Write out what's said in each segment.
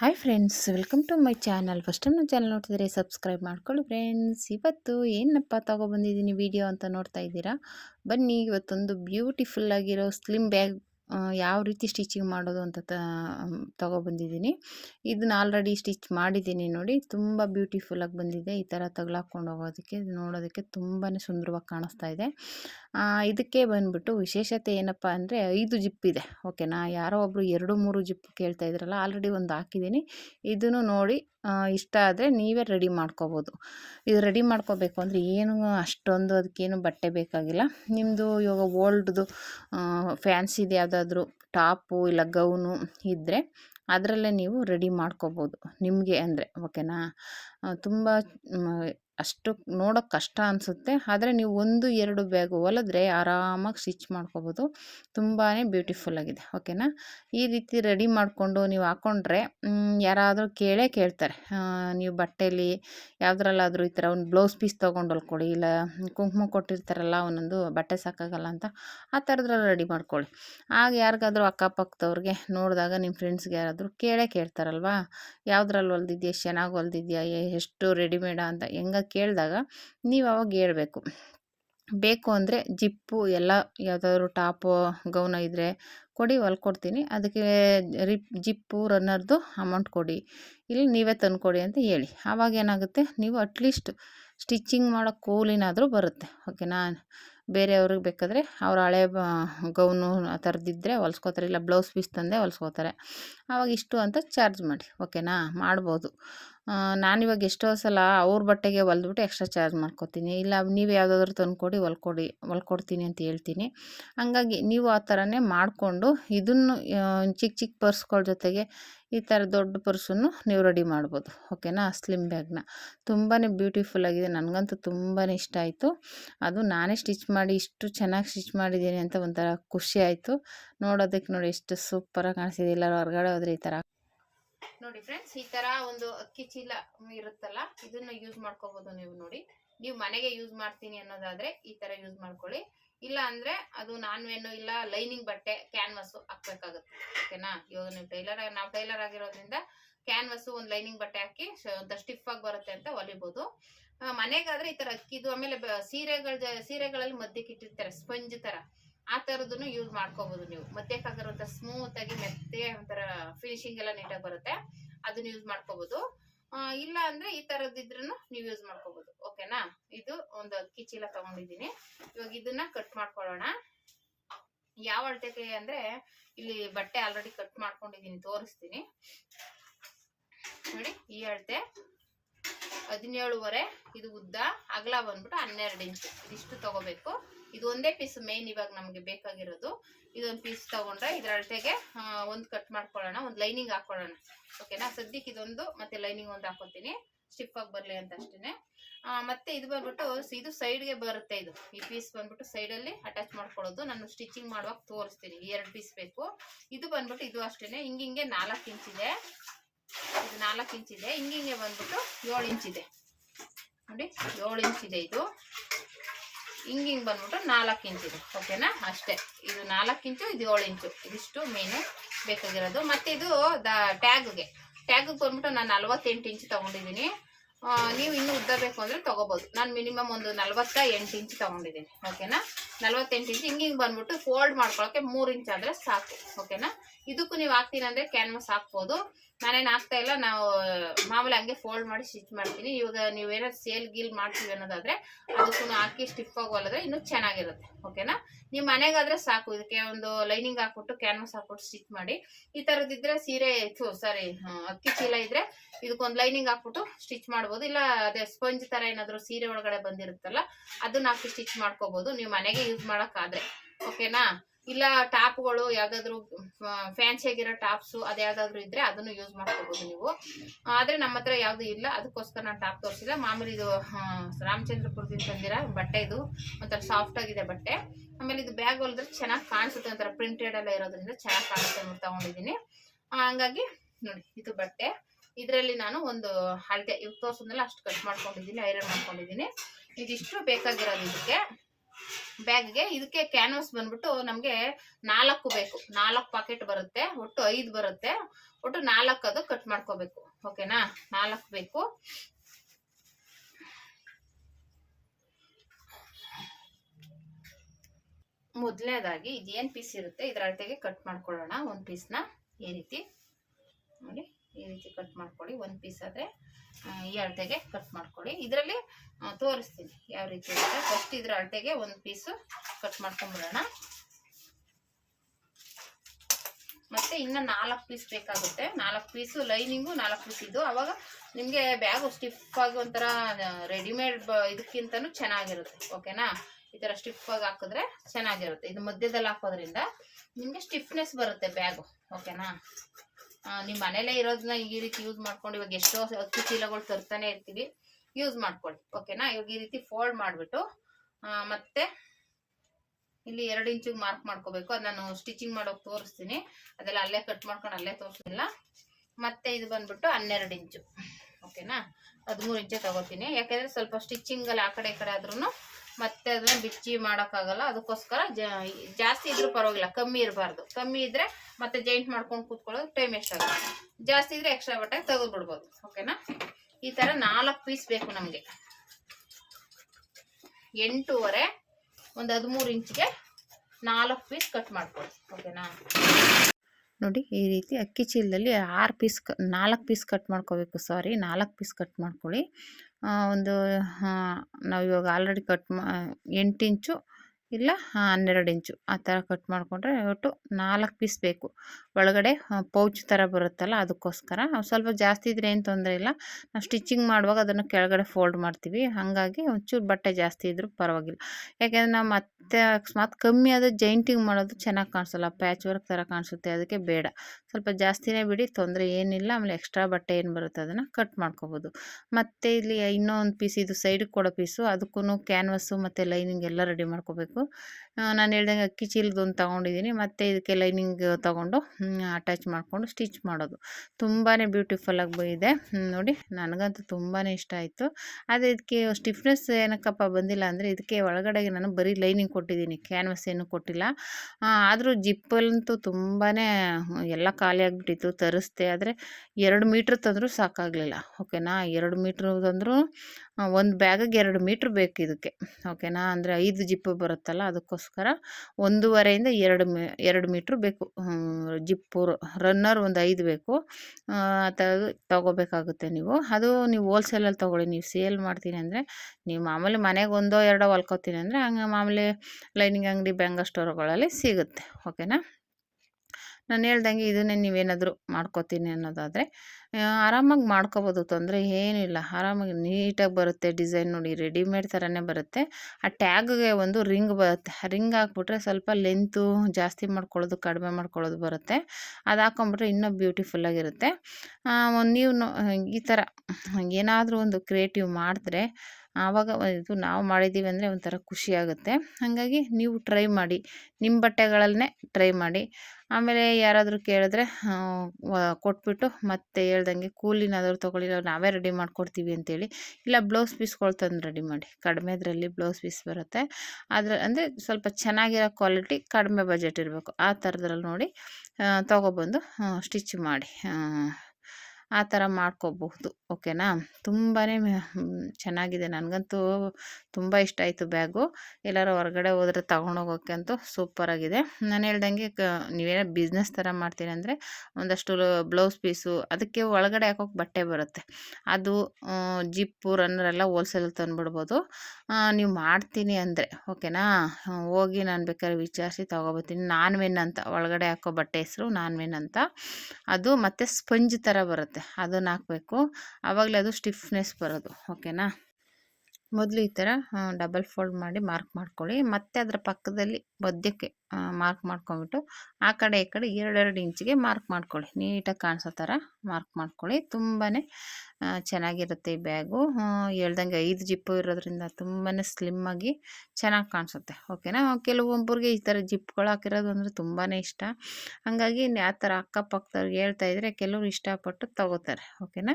Hi friends welcome to my channel first time ನನ್ನ channel ನೋಡ್ತಿದ್ರೆ subscribe ಮಾಡ್ಕೊಳ್ಳಿ friends ಇವತ್ತು ಏನಪ್ಪ ತಗೊಬಂದಿದ್ದೀನಿ ವಿಡಿಯೋ ಅಂತ ನೋಡ್ತಾ ಇದ್ದೀರಾ? ಬನ್ನಿ, ಇವತ್ತೊಂದು ಬ್ಯೂಟಿಫುಲ್ ಆಗಿರೋ ಸ್ಲಿಮ್ ಬ್ಯಾಗ್ ಯಾವ ರೀತಿ ಸ್ಟಿಚಿಂಗ್ ಮಾಡೋದು ಅಂತ ತಗೊಬಂದಿದ್ದೀನಿ. ಇದನ್ನ ಆಲ್ರೆಡಿ ಸ್ಟಿಚ್ ಮಾಡಿದ್ದೀನಿ ನೋಡಿ. ತುಂಬ ಬ್ಯೂಟಿಫುಲ್ಲಾಗಿ ಬಂದಿದೆ. ಈ ಥರ ತಗ್ಲಾಕೊಂಡು ಹೋಗೋದಕ್ಕೆ ನೋಡೋದಕ್ಕೆ ತುಂಬಾ ಸುಂದರವಾಗಿ ಕಾಣಿಸ್ತಾ ಇದೆ. ಇದಕ್ಕೆ ಬಂದುಬಿಟ್ಟು ವಿಶೇಷತೆ ಏನಪ್ಪ ಅಂದರೆ ಐದು ಜಿಪ್ ಇದೆ. ಓಕೆನಾ ಯಾರೋ ಒಬ್ಬರು ಎರಡು, ಮೂರು ಜಿಪ್ ಕೇಳ್ತಾ ಇದ್ರಲ್ಲ ಆಲ್ರೆಡಿ ಒಂದು ಹಾಕಿದ್ದೀನಿ. ಇದನ್ನು ನೋಡಿ ಇಷ್ಟ ಆದರೆ ನೀವೇ ರೆಡಿ ಮಾಡ್ಕೋಬೋದು. ಇದು ರೆಡಿ ಮಾಡ್ಕೋಬೇಕು ಅಂದರೆ ಏನು ಅಷ್ಟೊಂದು ಅದಕ್ಕೇನು ಬಟ್ಟೆ ಬೇಕಾಗಿಲ್ಲ. ನಿಮ್ಮದು ಇವಾಗ ಓಲ್ಡ್ದು ಫ್ಯಾನ್ಸಿದು ಯಾವುದಾದ್ರೂ ಟಾಪು ಇಲ್ಲ ಗೌನು ಇದ್ದರೆ ಅದರಲ್ಲೇ ನೀವು ರೆಡಿ ಮಾಡ್ಕೋಬೋದು. ನಿಮಗೆ ಅಂದರೆ ಓಕೆನಾ? ತುಂಬ ಅಷ್ಟು ನೋಡೋಕ್ಕೆ ಕಷ್ಟ ಅನಿಸುತ್ತೆ. ಆದರೆ ನೀವು ಒಂದು, ಎರಡು ಬ್ಯಾಗು ಹೊಲಿದ್ರೆ ಆರಾಮಾಗಿ ಸ್ಟಿಚ್ ಮಾಡ್ಕೋಬೋದು. ತುಂಬಾ ಬ್ಯೂಟಿಫುಲ್ಲಾಗಿದೆ ಓಕೆನಾ? ಈ ರೀತಿ ರೆಡಿ ಮಾಡಿಕೊಂಡು ನೀವು ಹಾಕ್ಕೊಂಡ್ರೆ ಯಾರಾದರೂ ಕೇಳೇ ಕೇಳ್ತಾರೆ. ನೀವು ಬಟ್ಟೆಯಲ್ಲಿ ಯಾವುದ್ರಲ್ಲಾದರೂ ಈ ಥರ ಒಂದು ಬ್ಲೌಸ್ ಪೀಸ್ ತೊಗೊಂಡು ಹೊಲ್ಕೊಡಿ, ಇಲ್ಲ ಕುಂಕುಮ ಕೊಟ್ಟಿರ್ತಾರಲ್ಲ ಒಂದೊಂದು ಬಟ್ಟೆ ಸಾಕಾಗಲ್ಲ ಅಂತ, ಆ ಥರದ್ರಲ್ಲಿ ರೆಡಿ ಮಾಡ್ಕೊಳ್ಳಿ. ಆಗ ಯಾರಿಗಾದ್ರೂ ಅಕ್ಕಪಕ್ಕದವ್ರಿಗೆ ನೋಡಿದಾಗ ನಿಮ್ಮ ಫ್ರೆಂಡ್ಸ್ಗೆ ಯಾರಾದರೂ ಕೇಳೇ ಕೇಳ್ತಾರಲ್ವಾ? ಯಾವುದ್ರಲ್ಲಿ ಹೊಲ್ದಿದ್ಯಾ? ಚೆನ್ನಾಗಿ ಹೊಲ್ದಿದ್ಯಾ? ಎಷ್ಟು ರೆಡಿಮೇಡ ಅಂತ, ಹೆಂಗ ಕೇಳಿದಾಗ ನೀವು ಅವಾಗ ಹೇಳ್ಬೇಕು. ಬೇಕು ಅಂದರೆ ಜಿಪ್ಪು ಎಲ್ಲ ಯಾವುದಾದ್ರು ಟಾಪು, ಗೌನ ಇದ್ದರೆ ಕೊಡಿ ಹೊಲ್ಕೊಡ್ತೀನಿ ಅದಕ್ಕೆ ರಿಪ್, ಜಿಪ್ಪು, ರನ್ನರ್ದು ಅಮೌಂಟ್ ಕೊಡಿ. ಇಲ್ಲಿ ನೀವೇ ತಂದುಕೊಡಿ ಅಂತ ಹೇಳಿ. ಆವಾಗ ಏನಾಗುತ್ತೆ? ನೀವು ಅಟ್ಲೀಸ್ಟ್ ಸ್ಟಿಚ್ಚಿಂಗ್ ಮಾಡೋ ಕೂಲಿನಾದರೂ ಬರುತ್ತೆ. ಓಕೆನಾ ಬೇರೆಯವ್ರಿಗೆ ಬೇಕಾದರೆ ಅವ್ರ ಹಳೆ ಗೌನು ಆ ಥರದ್ದಿದ್ದರೆ ಹೊಲ್ಸ್ಕೋತಾರೆ. ಇಲ್ಲ ಬ್ಲೌಸ್ ಪೀಸ್ ತಂದೆ ಹೊಲ್ಸ್ಕೋತಾರೆ. ಆವಾಗ ಇಷ್ಟು ಅಂತ ಚಾರ್ಜ್ ಮಾಡಿ. ಓಕೆನಾ ಮಾಡ್ಬೋದು. ನಾನಿವಾಗ ಎಷ್ಟೋ ಸಲ ಅವ್ರ ಬಟ್ಟೆಗೆ ಹೊಲ್ದ್ಬಿಟ್ಟು ಎಕ್ಸ್ಟ್ರಾ ಚಾರ್ಜ್ ಮಾಡ್ಕೊತೀನಿ. ಇಲ್ಲ, ನೀವು ಯಾವುದಾದ್ರೂ ತಂದುಕೊಡಿ, ಹೊಲ್ಕೊಡಿ, ಹೊಲ್ಕೊಡ್ತೀನಿ ಅಂತ ಹೇಳ್ತೀನಿ. ಹಂಗಾಗಿ ನೀವು ಆ ಥರನೇ ಮಾಡಿಕೊಂಡು ಇದನ್ನು ಚಿಕ್ಕ ಚಿಕ್ಕ ಪರ್ಸ್ಗಳ ಜೊತೆಗೆ ಈ ಥರ ದೊಡ್ಡ ಪರ್ಸನ್ನು ನೀವು ರೆಡಿ ಮಾಡ್ಬೋದು. ಓಕೆನಾ ಸ್ಲಿಮ್ ಬ್ಯಾಗ್ನ ತುಂಬಾ ಬ್ಯೂಟಿಫುಲ್ಲಾಗಿದೆ ನನಗಂತೂ ತುಂಬಾ ಇಷ್ಟ ಆಯಿತು. ಅದು ನಾನೇ ಸ್ಟಿಚ್ ಮಾಡಿ ಇಷ್ಟು ಚೆನ್ನಾಗಿ ಸ್ಟಿಚ್ ಮಾಡಿದ್ದೀನಿ ಅಂತ ಒಂಥರ ಖುಷಿ ಆಯಿತು. ನೋಡೋದಕ್ಕೆ ನೋಡಿ ಎಷ್ಟು ಸೂಪರಾಗಿ ಕಾಣಿಸಿದೆ ಎಲ್ಲರೂ ಹೊರಗಡೆ ಹೋದರೆ ಈ ಥರ ನೋಡಿ ಫ್ರೆಂಡ್ಸ್ ಈ ತರ ಒಂದು ಅಕ್ಕಿ ಚೀಲ ಇರುತ್ತಲ್ಲ, ಇದನ್ನ ಯೂಸ್ ಮಾಡ್ಕೋಬಹುದು ನೀವು ನೋಡಿ. ನೀವು ಮನೆಗೆ ಯೂಸ್ ಮಾಡ್ತೀನಿ ಅನ್ನೋದಾದ್ರೆ ಈ ತರ ಯೂಸ್ ಮಾಡ್ಕೊಳ್ಳಿ. ಇಲ್ಲ ಅಂದ್ರೆ ಅದು ನಾನ್ ವೆನ್ನು ಇಲ್ಲ ಲೈನಿಂಗ್ ಬಟ್ಟೆ ಕ್ಯಾನ್ವಸ್ ಹಾಕ್ಬೇಕಾಗುತ್ತೆ. ಓಕೆನಾ ಇವಾಗ ನೀವು ಟೈಲರ್ ನಾವ್ ಟೈಲರ್ ಆಗಿರೋದ್ರಿಂದ ಕ್ಯಾನ್ವಸ್ ಒಂದ್ ಲೈನಿಂಗ್ ಬಟ್ಟೆ ಹಾಕಿ ಒಂಥರ ಸ್ಟಿಫ್ ಆಗಿ ಬರುತ್ತೆ ಅಂತ ಹೊಲಿಬಹುದು ಮನೆಗಾದ್ರೆ ಈ ತರ ಅಕ್ಕಿದು, ಆಮೇಲೆ ಸೀರೆಗಳ ಸೀರೆಗಳಲ್ಲಿ ಮಧ್ಯಕ್ಕೆ ಇಟ್ಟಿರ್ತಾರೆ, ಸ್ಪಂಜ್ ತರ. ಆ ತರದನ್ನು ಯೂಸ್ ಮಾಡ್ಕೋಬಹುದು ನೀವು. ಮಧ್ಯಕ್ಕಾಗಿರುವಂತ ಸ್ಮೂತ್ ಆಗಿ ಮೆತ್ತೆ ಒಂಥರ ಫಿನಿಶಿಂಗ್ ಎಲ್ಲ ನೀಟಾಗಿ ಬರುತ್ತೆ. ಅದನ್ನ ಯೂಸ್ ಮಾಡ್ಕೋಬಹುದು ಇಲ್ಲ ಅಂದ್ರೆ ಈ ತರದಿದ್ರು ನೀವು ಯೂಸ್ ಮಾಡ್ಕೋಬಹುದು ಓಕೆನಾ ಇದು ಒಂದು ಅಕ್ಕಿ ಚೀಲ ತಗೊಂಡಿದ್ದೀನಿ. ಇವಾಗ ಇದನ್ನ ಕಟ್ ಮಾಡ್ಕೊಳ್ಳೋಣ. ಯಾವ ಅಳತೆಗೆ ಅಂದ್ರೆ ಇಲ್ಲಿ ಬಟ್ಟೆ ಆಲ್ರೆಡಿ ಕಟ್ ಮಾಡ್ಕೊಂಡಿದೀನಿ ತೋರಿಸ್ತೀನಿ. ನೋಡಿ, ಈ ಅಳತೆ ಹದಿನೇಳುವರೆ, ಇದು ಉದ್ದ, ಅಗಲ ಬಂದ್ಬಿಟ್ಟು ಹನ್ನೆರಡು ಇಂಚು. ಇದಿಷ್ಟು ತಗೋಬೇಕು. ಇದು ಒಂದೇ ಪೀಸ್ ಮೇನ್ ಇವಾಗ ನಮಗೆ ಬೇಕಾಗಿರೋದು. ಇದೊಂದು ಪೀಸ್ ತಗೊಂಡ್ರೆ ಇದ್ರ ಅಳತೆಗೆ ಒಂದು ಕಟ್ ಮಾಡ್ಕೊಳ್ಳೋಣ, ಒಂದು ಲೈನಿಂಗ್ ಹಾಕೊಳ್ಳೋಣ. ಓಕೆನಾ ಸದ್ಯಕ್ಕೆ ಇದೊಂದು, ಮತ್ತೆ ಲೈನಿಂಗ್ ಒಂದು ಹಾಕೊತೀನಿ. ಸ್ಟಿಫ್ ಆಗಿ ಬರಲಿ ಅಂತ ಅಷ್ಟೇನೆ. ಮತ್ತೆ ಇದು ಬಂದ್ಬಿಟ್ಟು ಇದು ಸೈಡ್ಗೆ ಬರುತ್ತೆ ಇದು. ಈ ಪೀಸ್ ಬಂದ್ಬಿಟ್ಟು ಸೈಡಲ್ಲಿ ಅಟ್ಯಾಚ್ ಮಾಡ್ಕೊಳ್ಳೋದು. ನಾನು ಸ್ಟಿಚಿಂಗ್ ಮಾಡುವಾಗ ತೋರಿಸ್ತೀನಿ. ಎರಡು ಪೀಸ್ ಬೇಕು. ಇದು ಬಂದ್ಬಿಟ್ಟು, ಇದು ಅಷ್ಟೇ ಹಿಂಗಿಂಗೆ ನಾಲ್ಕು ಇಂಚ್ ಇದೆ. ಇದು ನಾಲ್ಕು ಇಂಚ್ ಇದೆ. ಹಿಂಗಿಂಗೆ ಬಂದ್ಬಿಟ್ಟು ಏಳು ಇಂಚ್ ಇದೆ. ನೋಡಿ, ಏಳು ಇಂಚ್ ಇದೆ ಇದು. ಹಿಂಗ್ ಹಿಂಗ್ ಬಂದ್ಬಿಟ್ಟು ನಾಲ್ಕು ಇಂಚ್ ಇದೆ, ಓಕೆನಾ? ಅಷ್ಟೇ. ಇದು ನಾಲ್ಕು ಇಂಚು, ಇದು ಏಳು ಇಂಚು. ಇದಿಷ್ಟು ಮೀನು ಬೇಕಾಗಿರೋದು. ಮತ್ತೆ ಇದು ದ ಟ್ಯಾಗ್ಗೆ. ಟ್ಯಾಗ್ ಬಂದ್ಬಿಟ್ಟು ನಾನು ನಲ್ವತ್ತೆಂಟು ಇಂಚ್ ತೊಗೊಂಡಿದ್ದೀನಿ ನೀವು ಇನ್ನೂ ಉದ್ದ ಬೇಕು ಅಂದರೆ ತೊಗೋಬೋದು. ನಾನು ಮಿನಿಮಮ್ ಒಂದು ನಲ್ವತ್ತ ಎಂಟು ಇಂಚ್ ತೊಗೊಂಡಿದ್ದೀನಿ ಓಕೆನಾ? ನಲ್ವತ್ತೆಂಟು ಇಂಚ್. ಹಿಂಗಿಂಗ್ ಹಿಂಗೆ ಬಂದ್ಬಿಟ್ಟು ಫೋಲ್ಡ್ ಮಾಡ್ಕೊಳಕ್ಕೆ ಮೂರು ಇಂಚ್ ಆದ್ರೆ ಸಾಕು ಓಕೆನಾ ಇದಕ್ಕೂ ನೀವು ಹಾಕ್ತೀನಿ ಅಂದ್ರೆ ಕ್ಯಾನ್ವಸ್ ಹಾಕ್ಬೋದು. ನಾನೇನು ಹಾಕ್ತಾ ಇಲ್ಲ, ನಾವು ಮಾಮೂಲಿ ಹಂಗೆ ಫೋಲ್ಡ್ ಮಾಡಿ ಸ್ಟಿಚ್ ಮಾಡ್ತೀನಿ. ಇವಾಗ ನೀವೇನಾದ್ರು ಸೇಲ್ ಗೀಲ್ ಮಾಡ್ತೀವಿ ಅನ್ನೋದಾದ್ರೆ ಅದಕ್ಕೂ ಹಾಕಿ ಸ್ಟಿಫ್ ಆಗಿ ಹೊಲಿದ್ರೆ ಇನ್ನೂ ಚೆನ್ನಾಗಿರುತ್ತೆ ಓಕೆನಾ ನೀವು ಮನೆಗಾದ್ರೆ ಸಾಕು, ಇದಕ್ಕೆ ಒಂದು ಲೈನಿಂಗ್ ಹಾಕ್ಬಿಟ್ಟು ಕ್ಯಾನ್ವಸ್ ಹಾಕ್ಬಿಟ್ಟು ಸ್ಟಿಚ್ ಮಾಡಿ. ಈ ಥರದ್ದಿದ್ರೆ ಸೀರೆ ಸಾರಿ ಅಕ್ಕಿ ಚೀಲ ಇದ್ರೆ ಇದಕ್ಕೊಂದು ಲೈನಿಂಗ್ ಹಾಕ್ಬಿಟ್ಟು ಸ್ಟಿಚ್ ಮಾಡ್ಬೋದು. ಇಲ್ಲ ಅದೇ ಸ್ಪಂಜ್ ತರ ಏನಾದ್ರು ಸೀರೆ ಒಳಗಡೆ ಬಂದಿರುತ್ತಲ್ಲ, ಅದನ್ನ ಹಾಕಿ ಸ್ಟಿಚ್ ಮಾಡ್ಕೋಬಹುದು ನೀವು ಮನೆಗೆ ಯೂಸ್ ಮಾಡೋಕ್ಕಾದ್ರೆ. ಓಕೆನಾ ಇಲ್ಲ, ಟಾಪ್ಗಳು ಯಾವ್ದಾದ್ರು ಫ್ಯಾನ್ಸಿ ಆಗಿರೋ ಟಾಪ್ಸು ಅದ್ಯಾವ್ದಾದ್ರು ಇದ್ರೆ ಅದನ್ನು ಯೂಸ್ ಮಾಡ್ಕೋಬಹುದು ನೀವು. ಆದ್ರೆ ನಮ್ಮ ಹತ್ರ ಯಾವ್ದು ಇಲ್ಲ, ಅದಕ್ಕೋಸ್ಕರ ನಾನು ಟಾಪ್ ತೋರಿಸಿಲ್ಲ. ಮಾಮೂಲಿ ಇದು ರಾಮಚಂದ್ರಪುರದಿಂದ ತಂದಿರ ಬಟ್ಟೆ ಇದು. ಒಂಥರ ಸಾಫ್ಟ್ ಆಗಿದೆ ಬಟ್ಟೆ. ಆಮೇಲೆ ಇದು ಬ್ಯಾಗ್ ಹೊಲಿದ್ರೆ ಚೆನ್ನಾಗಿ ಕಾಣಿಸುತ್ತೆ, ಒಂಥರ ಪ್ರಿಂಟೆಡ್ ಎಲ್ಲ ಇರೋದ್ರಿಂದ ಚೆನ್ನಾಗಿ ಕಾಣಿಸುತ್ತೆ ಅಂತ ತಗೊಂಡಿದ್ದೀನಿ. ಹಂಗಾಗಿ ನೋಡಿ, ಇದು ಬಟ್ಟೆ. ಇದರಲ್ಲಿ ನಾನು ಒಂದು ಅಳತೆ ಇವ್ ತೋರ್ಸೋದ್ನೆಲ್ಲ ಅಷ್ಟು ಕಟ್ ಮಾಡ್ಕೊಂಡಿದ್ದೀನಿ, ಐರನ್ ಮಾಡ್ಕೊಂಡಿದ್ದೀನಿ. ಇದಿಷ್ಟು ಬೇಕಾಗಿರೋದು ಇದಕ್ಕೆ. ಬ್ಯಾಗ್ಗೆ ಇದಕ್ಕೆ ಕ್ಯಾನ್ವಸ್ ಬಂದ್ಬಿಟ್ಟು ನಮಗೆ ನಾಲ್ಕು ಬೇಕು. ನಾಲ್ಕು ಪಾಕೆಟ್ ಬರುತ್ತೆ, ಒಟ್ಟು ಐದು ಬರುತ್ತೆ. ಒಟ್ಟು ನಾಲ್ಕು ಅದು ಕಟ್ ಮಾಡ್ಕೋಬೇಕು. ಓಕೆನಾ ನಾಲ್ಕು ಬೇಕು. ಮೊದಲನೇದಾಗಿ ಇದೇನು ಪೀಸ್ ಇರುತ್ತೆ ಇದರ ಅಳತೆಗೆ ಕಟ್ ಮಾಡ್ಕೊಳ್ಳೋಣ ಒಂದು ಪೀಸ್ನ ಈ ರೀತಿ. ನೋಡಿ. ಈ ರೀತಿ ಕಟ್ ಮಾಡ್ಕೊಳ್ಳಿ. ಒಂದು ಪೀಸ್ ಆದರೆ ಈ ಅಳತೆಗೆ ಕಟ್ ಮಾಡ್ಕೊಳ್ಳಿ. ಇದರಲ್ಲಿ ತೋರಿಸ್ತೀನಿ ಯಾವ ರೀತಿ ಇರುತ್ತೆ. ಫಸ್ಟ್ ಇದ್ರ ಅಳತೆಗೆ ಒಂದು ಪೀಸು ಕಟ್ ಮಾಡ್ಕೊಂಬಿಡೋಣ ಮತ್ತೆ ಇನ್ನು ನಾಲ್ಕು ಪೀಸ್ ಬೇಕಾಗುತ್ತೆ. ನಾಲ್ಕು ಪೀಸು ಲೈನಿಂಗು ನಾಲ್ಕು ಪೀಸ್ ಇದು. ಅವಾಗ ನಿಮಗೆ ಬ್ಯಾಗು ಸ್ಟಿಫ್ ಆಗಿ ಒಂಥರ ರೆಡಿಮೇಡ್ ಇದಕ್ಕಿಂತನೂ ಚೆನ್ನಾಗಿರುತ್ತೆ. ಓಕೆನಾ ಈ ಥರ ಸ್ಟಿಫ್ ಆಗಿ ಹಾಕಿದ್ರೆ ಚೆನ್ನಾಗಿರುತ್ತೆ. ಇದು ಮಧ್ಯದಲ್ಲಿ ಹಾಕೋದ್ರಿಂದ ನಿಮಗೆ ಸ್ಟಿಫ್ನೆಸ್ ಬರುತ್ತೆ ಬ್ಯಾಗು ಓಕೆನಾ ನಿಮ್ಮ ಮನೇಲೇ ಇರೋದನ್ನ ಈ ರೀತಿ ಯೂಸ್ ಮಾಡ್ಕೊಂಡು ಇವಾಗ ಎಷ್ಟೋ ಹತ್ತು ಚೀಲಗಳು ತರ್ತಾನೆ ಇರ್ತೀವಿ ಯೂಸ್ ಮಾಡ್ಕೊಳ್ಳಿ ಓಕೆನಾ ಇವಾಗ ಈ ರೀತಿ ಫೋಲ್ಡ್ ಮಾಡಿಬಿಟ್ಟು ಮತ್ತೆ ಇಲ್ಲಿ ಎರಡು ಇಂಚಿಗೆ ಮಾರ್ಕ್ ಮಾಡ್ಕೋಬೇಕು. ಅದು ನಾನು ಸ್ಟಿಚಿಂಗ್ ಮಾಡೋಕೆ ತೋರಿಸ್ತೀನಿ. ಅದೆಲ್ಲ ಅಲ್ಲೇ ಕಟ್ ಮಾಡ್ಕೊಂಡು ಅಲ್ಲೇ ತೋರಿಸಿಲ್ಲ ಮತ್ತೆ ಇದು ಬಂದ್ಬಿಟ್ಟು ಹನ್ನೆರಡು ಇಂಚು ಓಕೆನಾ ಹದಿಮೂರು ಇಂಚೆ ತಗೋತೀನಿ. ಯಾಕೆಂದರೆ ಸ್ವಲ್ಪ ಸ್ಟಿಚಿಂಗಲ್ಲಿ ಆ ಕಡೆ ಈ ಕಡೆ ಆದ್ರೂ ಮತ್ತೆ ಅದನ್ನ ಬಿಚ್ಚಿ ಮಾಡೋಕ್ಕಾಗಲ್ಲ. ಅದಕ್ಕೋಸ್ಕರ ಜಾಸ್ತಿ ಇದ್ರೂ ಪರವಾಗಿಲ್ಲ. ಕಮ್ಮಿ ಇರಬಾರ್ದು. ಕಮ್ಮಿ ಇದ್ರೆ ಮತ್ತೆ ಜಾಯಿಂಟ್ ಮಾಡ್ಕೊಂಡು ಕೂತ್ಕೊಳ್ಳೋದು ಟೈಮ್ ಎಷ್ಟಾಗುತ್ತೆ ಜಾಸ್ತಿ ಇದ್ರೆ ಎಕ್ಸ್ಟ್ರಾ ಬಟ್ಟೆ ತೆಗೆದು ಬಿಡ್ಬೋದು ಓಕೆನಾ ಈ ಥರ ನಾಲ್ಕು ಪೀಸ್ ಬೇಕು ನಮಗೆ. ಎಂಟೂವರೆ, ಒಂದು ಹದಿಮೂರು ಇಂಚಿಗೆ ನಾಲ್ಕು ಪೀಸ್ ಕಟ್ ಮಾಡ್ಕೊಳ್ಳಿ. ಓಕೆನಾ ನೋಡಿ, ಈ ರೀತಿ ಅಕ್ಕಿ ಚೀಲದಲ್ಲಿ ಆರು ಪೀಸ್ ಕ, ನಾಲ್ಕು ಪೀಸ್ ಕಟ್ ಮಾಡ್ಕೋಬೇಕು. ಸಾರಿ ನಾಲ್ಕು ಪೀಸ್ ಕಟ್ ಮಾಡ್ಕೊಳ್ಳಿ. ಒಂದು ನಾವು ಇವಾಗ ಆಲ್ರೆಡಿ ಕಟ್ ಮಾ ಎಂಟು ಇಂಚು ಇಲ್ಲ ಹನ್ನೆರಡು ಇಂಚು ಆ ಥರ ಕಟ್ ಮಾಡಿಕೊಂಡ್ರೆ ಒಟ್ಟು ನಾಲ್ಕು ಪೀಸ್ ಬೇಕು. ಒಳಗಡೆ ಪೌಚ್ ಥರ ಬರುತ್ತಲ್ಲ, ಅದಕ್ಕೋಸ್ಕರ. ಸ್ವಲ್ಪ ಜಾಸ್ತಿ ಇದ್ರೆ ಏನು ತೊಂದರೆ ಇಲ್ಲ. ನಾವು ಸ್ಟಿಚಿಂಗ್ ಮಾಡುವಾಗ ಅದನ್ನು ಕೆಳಗಡೆ ಫೋಲ್ಡ್ ಮಾಡ್ತೀವಿ. ಹಾಗಾಗಿ ಒಂಚೂರು ಬಟ್ಟೆ ಜಾಸ್ತಿ ಇದ್ದರೂ ಪರವಾಗಿಲ್ಲ. ಯಾಕೆಂದರೆ ನಾವು ಮತ್ತೆ ಅಕಸ್ಮಾತ್ ಕಮ್ಮಿ ಆದ ಜೈಂಟಿಂಗ್ ಮಾಡೋದು ಚೆನ್ನಾಗಿ ಕಾಣಿಸಲ್ಲ. ಪ್ಯಾಚ್ ವರ್ಕ್ ಥರ ಕಾಣಿಸುತ್ತೆ, ಅದಕ್ಕೆ ಬೇಡ. ಸ್ವಲ್ಪ ಜಾಸ್ತಿನೇ ಬಿಡಿ, ತೊಂದರೆ ಏನಿಲ್ಲ. ಆಮೇಲೆ ಎಕ್ಸ್ಟ್ರಾ ಬಟ್ಟೆ ಏನು ಬರುತ್ತೆ ಅದನ್ನು ಕಟ್ ಮಾಡ್ಕೋಬೋದು. ಮತ್ತು ಇಲ್ಲಿ ಇನ್ನೊಂದು ಪೀಸ್, ಇದು ಸೈಡಿಗೆ ಕೊಡೋ ಪೀಸು. ಅದಕ್ಕೂ ಕ್ಯಾನ್ವಸ್ಸು ಮತ್ತು ಲೈನಿಂಗ್ ಎಲ್ಲ ರೆಡಿ ಮಾಡ್ಕೋಬೇಕು. tempo ನಾನು ಹೇಳ್ದಂಗೆ ಅಕ್ಕಿ ಚೀಲದೊಂದು ತೊಗೊಂಡಿದ್ದೀನಿ ಮತ್ತು ಇದಕ್ಕೆ ಲೈನಿಂಗ್ ತೊಗೊಂಡು ಅಟ್ಯಾಚ್ ಮಾಡಿಕೊಂಡು ಸ್ಟಿಚ್ ಮಾಡೋದು. ತುಂಬಾ ಬ್ಯೂಟಿಫುಲ್ಲಾಗಿ ಬೈದೆ ನೋಡಿ, ನನಗಂತೂ ತುಂಬಾ ಇಷ್ಟ ಆಯಿತು. ಆದರೆ ಇದಕ್ಕೆ ಸ್ಟಿಫ್ನೆಸ್ ಏನಕ್ಕಪ್ಪ ಬಂದಿಲ್ಲ ಅಂದರೆ ಇದಕ್ಕೆ ಒಳಗಡೆಗೆ ನಾನು ಬರೀ ಲೈನಿಂಗ್ ಕೊಟ್ಟಿದ್ದೀನಿ ಕ್ಯಾನ್ವಸ್ ಏನು ಕೊಟ್ಟಿಲ್ಲ. ಆದರೂ ಜಿಪ್ಪಲ್ಲಂತೂ ತುಂಬಾ ಎಲ್ಲ ಖಾಲಿ ಆಗಿಬಿಟ್ಟಿತ್ತು, ತರಿಸ್ದೆ. ಆದರೆ ಎರಡು ಮೀಟ್ರ್ ತಂದರೂ ಸಾಕಾಗಲಿಲ್ಲ, ಓಕೆನಾ? ಎರಡು ಮೀಟ್ರ್ ತಂದರೂ ಒಂದು ಬ್ಯಾಗಿಗೆ ಎರಡು ಮೀಟ್ರ್ ಬೇಕು ಇದಕ್ಕೆ, ಓಕೆನಾ? ಅಂದರೆ ಐದು ಜಿಪ್ಪು ಬರುತ್ತಲ್ಲ, ಅದಕ್ಕೋಸ್ಕರ. ಒಂದೂವರೆಯಿಂದ ಎರಡು ಮೀ, ಎರಡು ಮೀಟ್ರ್ ಬೇಕು. ಜಿಪ್ಪು ರನ್ನರ್ ಒಂದು ಐದು ಬೇಕು. ಆ ನೀವು. ಅದು ನೀವು ಹೋಲ್ಸೇಲಲ್ಲಿ ತೊಗೊಳ್ಳಿ. ನೀವು ಸೇಲ್ ಮಾಡ್ತೀನಿ ಅಂದರೆ ನೀವು ಮಾಮೂಲಿ ಮನೆಗೆ ಒಂದೋ ಎರಡೋ ಹೊಲ್ಕೋತೀನಿ ಅಂದರೆ ಹಂಗೆ ಮಾಮೂಲಿ ಲೈನಿಂಗ್ ಅಂಗಡಿ ಬ್ಯಾಂಗ ಸ್ಟೋರ್ಗಳಲ್ಲಿ ಸಿಗುತ್ತೆ. ಓಕೆನಾ? ನಾನು ಹೇಳ್ದಂಗೆ ಇದನ್ನೇ ನೀವೇನಾದರೂ ಮಾಡ್ಕೋತೀನಿ ಅನ್ನೋದಾದರೆ ಆರಾಮಾಗಿ ಮಾಡ್ಕೋಬೋದು, ತೊಂದರೆ ಏನಿಲ್ಲ ಆರಾಮಾಗಿ ನೀಟಾಗಿ ಬರುತ್ತೆ ಡಿಸೈನ್ ನೋಡಿ, ರೆಡಿಮೇಡ್ ಥರನೇ ಬರುತ್ತೆ. ಆ ಟ್ಯಾಗ್ಗೆ ಒಂದು ರಿಂಗ್ ಬರುತ್ತೆ ರಿಂಗ್ ಹಾಕ್ಬಿಟ್ರೆ ಸ್ವಲ್ಪ ಲೆಂತು ಜಾಸ್ತಿ ಮಾಡ್ಕೊಳ್ಳೋದು, ಕಡಿಮೆ ಮಾಡ್ಕೊಳ್ಳೋದು ಬರುತ್ತೆ. ಅದು ಹಾಕೊಂಬಿಟ್ರೆ ಇನ್ನೂ ಬ್ಯೂಟಿಫುಲ್ಲಾಗಿರುತ್ತೆ ನೀವು ಈ ಥರ ಏನಾದರೂ ಒಂದು ಕ್ರಿಯೇಟಿವ್ ಮಾಡಿದ್ರೆ ಆವಾಗ ಇದು ನಾವು ಮಾಡಿದ್ದೀವಿ ಅಂದರೆ ಒಂಥರ ಖುಷಿಯಾಗುತ್ತೆ ಹಾಗಾಗಿ ನೀವು ಟ್ರೈ ಮಾಡಿ, ನಿಮ್ಮ ಬಟ್ಟೆಗಳನ್ನೇ ಟ್ರೈ ಮಾಡಿ. ಆಮೇಲೆ ಯಾರಾದರೂ ಕೇಳಿದ್ರೆ ಕೊಟ್ಬಿಟ್ಟು ಮತ್ತೆ ಹೇಳ್ದಂಗೆ ಕೂಲಿನಾದರೂ ತೊಗೊಳ್ಳಿ ನಾವೇ ರೆಡಿ ಮಾಡಿಕೊಡ್ತೀವಿ ಅಂತೇಳಿ. ಇಲ್ಲ ಬ್ಲೌಸ್ ಪೀಸ್ಗಳು ತಂದು ರೆಡಿ ಮಾಡಿ. ಕಡಿಮೆದ್ರಲ್ಲಿ ಬ್ಲೌಸ್ ಪೀಸ್ ಬರುತ್ತೆ. ಆದರೆ, ಅಂದರೆ ಸ್ವಲ್ಪ ಚೆನ್ನಾಗಿರೋ ಕ್ವಾಲಿಟಿ ಕಡಿಮೆ ಬಜೆಟ್ ಇರಬೇಕು. ಆ ಥರದ್ರಲ್ಲಿ ನೋಡಿ ತೊಗೊಬಂದು ಸ್ಟಿಚ್ ಮಾಡಿ. ಆ ಥರ ಮಾಡ್ಕೋಬಹುದು. ಓಕೆನಾ? ತುಂಬಾ ಚೆನ್ನಾಗಿದೆ. ನನಗಂತೂ ತುಂಬ ಇಷ್ಟ ಆಯಿತು ಬ್ಯಾಗು. ಎಲ್ಲರೂ ಹೊರಗಡೆ ಹೋದರೆ ತೊಗೊಂಡೋಗೋಕ್ಕೆ ಅಂತೂ ಸೂಪರಾಗಿದೆ ನಾನು ಹೇಳ್ದಂಗೆ ಕ, ನೀವೇನೋ ಬಿಸ್ನೆಸ್ ಥರ ಮಾಡ್ತೀನಿ ಅಂದರೆ ಒಂದಷ್ಟು ಬ್ಲೌಸ್ ಪೀಸು, ಅದಕ್ಕೆ ಒಳಗಡೆ ಹಾಕೋಕೆ ಬಟ್ಟೆ ಬರುತ್ತೆ. ಅದು ಜಿಪ್ಪು ರನ್ನರೆಲ್ಲ ಹೋಲ್ಸೇಲ್ ತಂದುಬಿಡ್ಬೋದು. ನೀವು ಮಾಡ್ತೀನಿ ಅಂದರೆ, ಓಕೆನಾ? ಹೋಗಿ ನಾನು ಬೇಕಾದ್ರೆ ವಿಚಾರಿಸಿ ತೊಗೊಬತ್ತೀನಿ ನಾನ್ ವೆನ್ ಅಂತ, ಒಳಗಡೆ ಹಾಕೋ ಬಟ್ಟೆ ಹೆಸರು ನಾನ್ ವೆನ್ ಅಂತ. ಅದು ಮತ್ತು ಸ್ಪಂಜ್ ಥರ ಬರುತ್ತೆ. ಅದನ್ನು ಹಾಕಬೇಕು ಆವಾಗಲೇ ಅದು ಸ್ಟಿಫ್ನೆಸ್ ಬರೋದು, ಓಕೆನಾ? ಮೊದಲು ಈ ಥರ ಡಬಲ್ ಫೋಲ್ಡ್ ಮಾಡಿ ಮಾರ್ಕ್ ಮಾಡ್ಕೊಳ್ಳಿ. ಮತ್ತು ಅದರ ಪಕ್ಕದಲ್ಲಿ ಮಧ್ಯಕ್ಕೆ ಮಾರ್ಕ್ ಮಾಡ್ಕೊಂಬಿಟ್ಟು ಆ ಕಡೆ ಈ ಕಡೆ ಎರಡೆರಡು ಇಂಚಿಗೆ ಮಾರ್ಕ್ ಮಾಡ್ಕೊಳ್ಳಿ. ನೀಟಾಗಿ ಕಾಣಿಸೋ ಥರ ಮಾರ್ಕ್ ಮಾಡ್ಕೊಳ್ಳಿ. ತುಂಬಾ ಚೆನ್ನಾಗಿರುತ್ತೆ ಈ ಬ್ಯಾಗು ಹೇಳ್ದಂಗೆ ಐದು ಜಿಪ್ಪು ಇರೋದ್ರಿಂದ ತುಂಬಾ ಸ್ಲಿಮ್ಮಾಗಿ ಚೆನ್ನಾಗಿ ಕಾಣಿಸುತ್ತೆ. ಓಕೆನಾ ಕೆಲವೊಬ್ಬರಿಗೆ ಈ ಥರ ಜಿಪ್ಗಳು ಹಾಕಿರೋದು ಅಂದರೆ ತುಂಬಾ ಇಷ್ಟ. ಹಾಗಾಗಿ ಆ ಥರ ಅಕ್ಕಪಕ್ಕದವ್ರಿಗೆ ಹೇಳ್ತಾ ಇದ್ರೆ ಕೆಲವರು ಇಷ್ಟಪಟ್ಟು ತಗೋತಾರೆ. ಓಕೆನಾ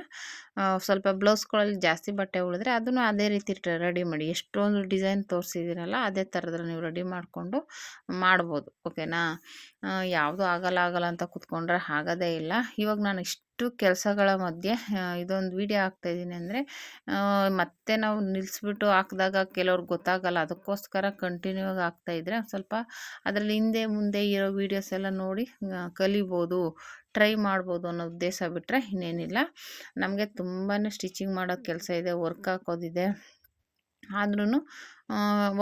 ಸ್ವಲ್ಪ ಬ್ಲೌಸ್ಗಳಲ್ಲಿ ಜಾಸ್ತಿ ಬಟ್ಟೆ ಉಳಿದ್ರೆ ಅದನ್ನು ಅದೇ ರೀತಿ ರೆಡಿ ಮಾಡಿ. ಎಷ್ಟೊಂದು ಡಿಸೈನ್ ತೋರಿಸಿದ್ದೀರಲ್ಲ, ಅದೇ ಥರದ್ರಲ್ಲಿ ನೀವು ರೆಡಿ ಮಾಡಿಕೊಂಡು ಮಾಡ್ಬೋದು. ಮಾಡ್ಬೋದು. ಓಕೆನಾ? ಯಾವುದು ಆಗಲ್ಲ ಆಗಲ್ಲ ಅಂತ ಕೂತ್ಕೊಂಡ್ರೆ ಆಗೋದೇ ಇಲ್ಲ. ಇವಾಗ ನಾನು ಇಷ್ಟು ಕೆಲಸಗಳ ಮಧ್ಯೆ ಇದೊಂದು ವೀಡಿಯೋ ಹಾಕ್ತಾಯಿದ್ದೀನಿ ಅಂದರೆ ಮತ್ತೆ ನಾವು ನಿಲ್ಲಿಸ್ಬಿಟ್ಟು ಹಾಕಿದಾಗ ಕೆಲವ್ರಿಗೆ ಗೊತ್ತಾಗಲ್ಲ. ಅದಕ್ಕೋಸ್ಕರ ಕಂಟಿನ್ಯೂ ಆಗಿ ಹಾಕ್ತಾಯಿದ್ರೆ ಸ್ವಲ್ಪ ಅದರಲ್ಲಿ ಹಿಂದೆ ಮುಂದೆ ಇರೋ ವೀಡಿಯೋಸ್ ಎಲ್ಲ ನೋಡಿ ಕಲಿಬೋದು, ಟ್ರೈ ಮಾಡ್ಬೋದು ಅನ್ನೋ ಉದ್ದೇಶ ಬಿಟ್ಟರೆ ಇನ್ನೇನಿಲ್ಲ. ನಮಗೆ ತುಂಬಾ ಸ್ಟಿಚಿಂಗ್ ಮಾಡೋ ಕೆಲಸ ಇದೆ, ವರ್ಕ್ ಹಾಕೋದಿದೆ. ಆದ್ರೂ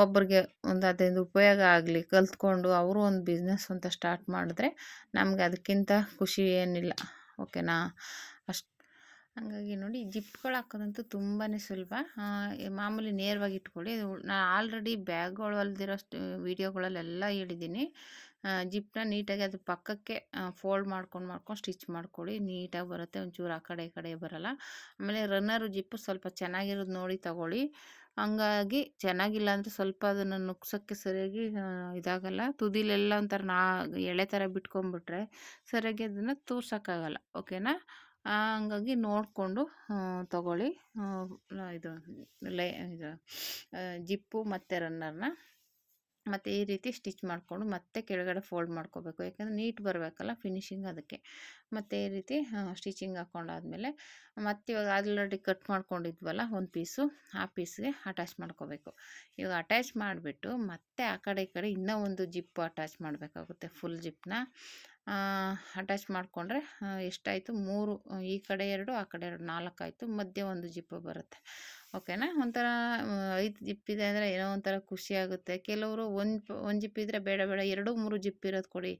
ಒಬ್ರಿಗೆ ಒಂದು ಅದರಿಂದ ಉಪಯೋಗ ಆಗಲಿ ಕಲ್ತ್ಕೊಂಡು ಅವರು ಒಂದು ಬಿಸ್ನೆಸ್ ಅಂತ ಸ್ಟಾರ್ಟ್ ಮಾಡಿದ್ರೆ ನಮ್ಗೆ ಅದಕ್ಕಿಂತ ಖುಷಿ ಏನಿಲ್ಲ. ಓಕೆನಾ ಅಷ್ಟು. ಹಾಗಾಗಿ ನೋಡಿ ಜಿಪ್ಗಳು ಹಾಕೋದಂತೂ ತುಂಬಾ ಸುಲಭ. ಮಾಮೂಲಿ ನೇರವಾಗಿ ಇಟ್ಕೊಳ್ಳಿ. ನಾನು ಆಲ್ರೆಡಿ ಬ್ಯಾಗ್ಗಳು ಹೊಲ್ದಿರೋಷ್ಟು ವೀಡಿಯೋಗಳಲ್ಲೆಲ್ಲ ಹೇಳಿದ್ದೀನಿ ಜಿಪ್ನ ನೀಟಾಗಿ ಅದು ಪಕ್ಕಕ್ಕೆ ಫೋಲ್ಡ್ ಮಾಡ್ಕೊಂಡು ಮಾಡ್ಕೊಂಡು ಸ್ಟಿಚ್ ಮಾಡ್ಕೊಳ್ಳಿ. ನೀಟಾಗಿ ಬರುತ್ತೆ. ಒಂಚೂರು ಆ ಕಡೆ ಈ ಕಡೆ ಬರೋಲ್ಲ. ಆಮೇಲೆ ರನ್ನರು ಜಿಪ್ಪು ಸ್ವಲ್ಪ ಚೆನ್ನಾಗಿರೋದು ನೋಡಿ ತಗೊಳ್ಳಿ. ಹಂಗಾಗಿ ಚೆನ್ನಾಗಿಲ್ಲ ಅಂದರೆ ಸ್ವಲ್ಪ ಅದನ್ನು ನುಗ್ಸೋಕ್ಕೆ ಸರಿಯಾಗಿ ಇದಾಗಲ್ಲ. ತುದಿಲೆಲ್ಲ ಒಂಥರ ನಾ, ಎಳೆ ಥರ ಬಿಟ್ಕೊಂಬಿಟ್ರೆ ಸರಿಯಾಗಿ ಅದನ್ನು ತೂರ್ಸೋಕ್ಕಾಗಲ್ಲ. ಓಕೆನಾ? ಹಂಗಾಗಿ ನೋಡಿಕೊಂಡು ತಗೊಳ್ಳಿ. ಇದು, ಲೈ, ಇದು ಜಿಪ್ಪು ಮತ್ತು ರನ್ನರ್ನ. ಮತ್ತು ಈ ರೀತಿ ಸ್ಟಿಚ್ ಮಾಡಿಕೊಂಡು ಮತ್ತೆ ಕೆಳಗಡೆ ಫೋಲ್ಡ್ ಮಾಡ್ಕೋಬೇಕು. ಯಾಕಂದರೆ ನೀಟ್ ಬರಬೇಕಲ್ಲ ಫಿನಿಶಿಂಗ್ ಅದಕ್ಕೆ. ಮತ್ತು ಈ ರೀತಿ ಸ್ಟಿಚಿಂಗ್ ಹಾಕ್ಕೊಂಡಾದ್ಮೇಲೆ ಮತ್ತು ಇವಾಗ ಆಲ್ರೆಡಿ ಕಟ್ ಮಾಡ್ಕೊಂಡಿದ್ವಲ್ಲ ಒಂದು ಪೀಸು, ಆ ಪೀಸ್ಗೆ ಅಟ್ಯಾಚ್ ಮಾಡ್ಕೋಬೇಕು. ಇವಾಗ ಅಟ್ಯಾಚ್ ಮಾಡಿಬಿಟ್ಟು ಮತ್ತೆ ಆ ಕಡೆ ಈ ಕಡೆ ಇನ್ನೂ ಒಂದು ಜಿಪ್ಪು ಅಟ್ಯಾಚ್ ಮಾಡಬೇಕಾಗುತ್ತೆ, ಫುಲ್ ಜಿಪ್ನ. ಅಟ್ಯಾಚ್ ಮಾಡಿಕೊಂಡ್ರೆ ಎಷ್ಟಾಯಿತು? ಮೂರು, ಈ ಕಡೆ ಎರಡು, ಆ ಕಡೆ ಎರಡು ನಾಲ್ಕು ಆಯಿತು ಮಧ್ಯೆ ಒಂದು ಜಿಪ್ಪು ಬರುತ್ತೆ. ಓಕೆನಾ? ಒಂಥರ ಐದು ಜಿಪ್ಪಿದೆ ಅಂದರೆ ಏನೋ ಒಂಥರ ಖುಷಿಯಾಗುತ್ತೆ ಕೆಲವರು ಒಂದು ಒಂದು ಇದ್ದರೆ ಬೇಡ ಬೇಡ, ಎರಡು, ಮೂರು ಜಿಪ್ ಇರೋದು ಕೊಡಿ.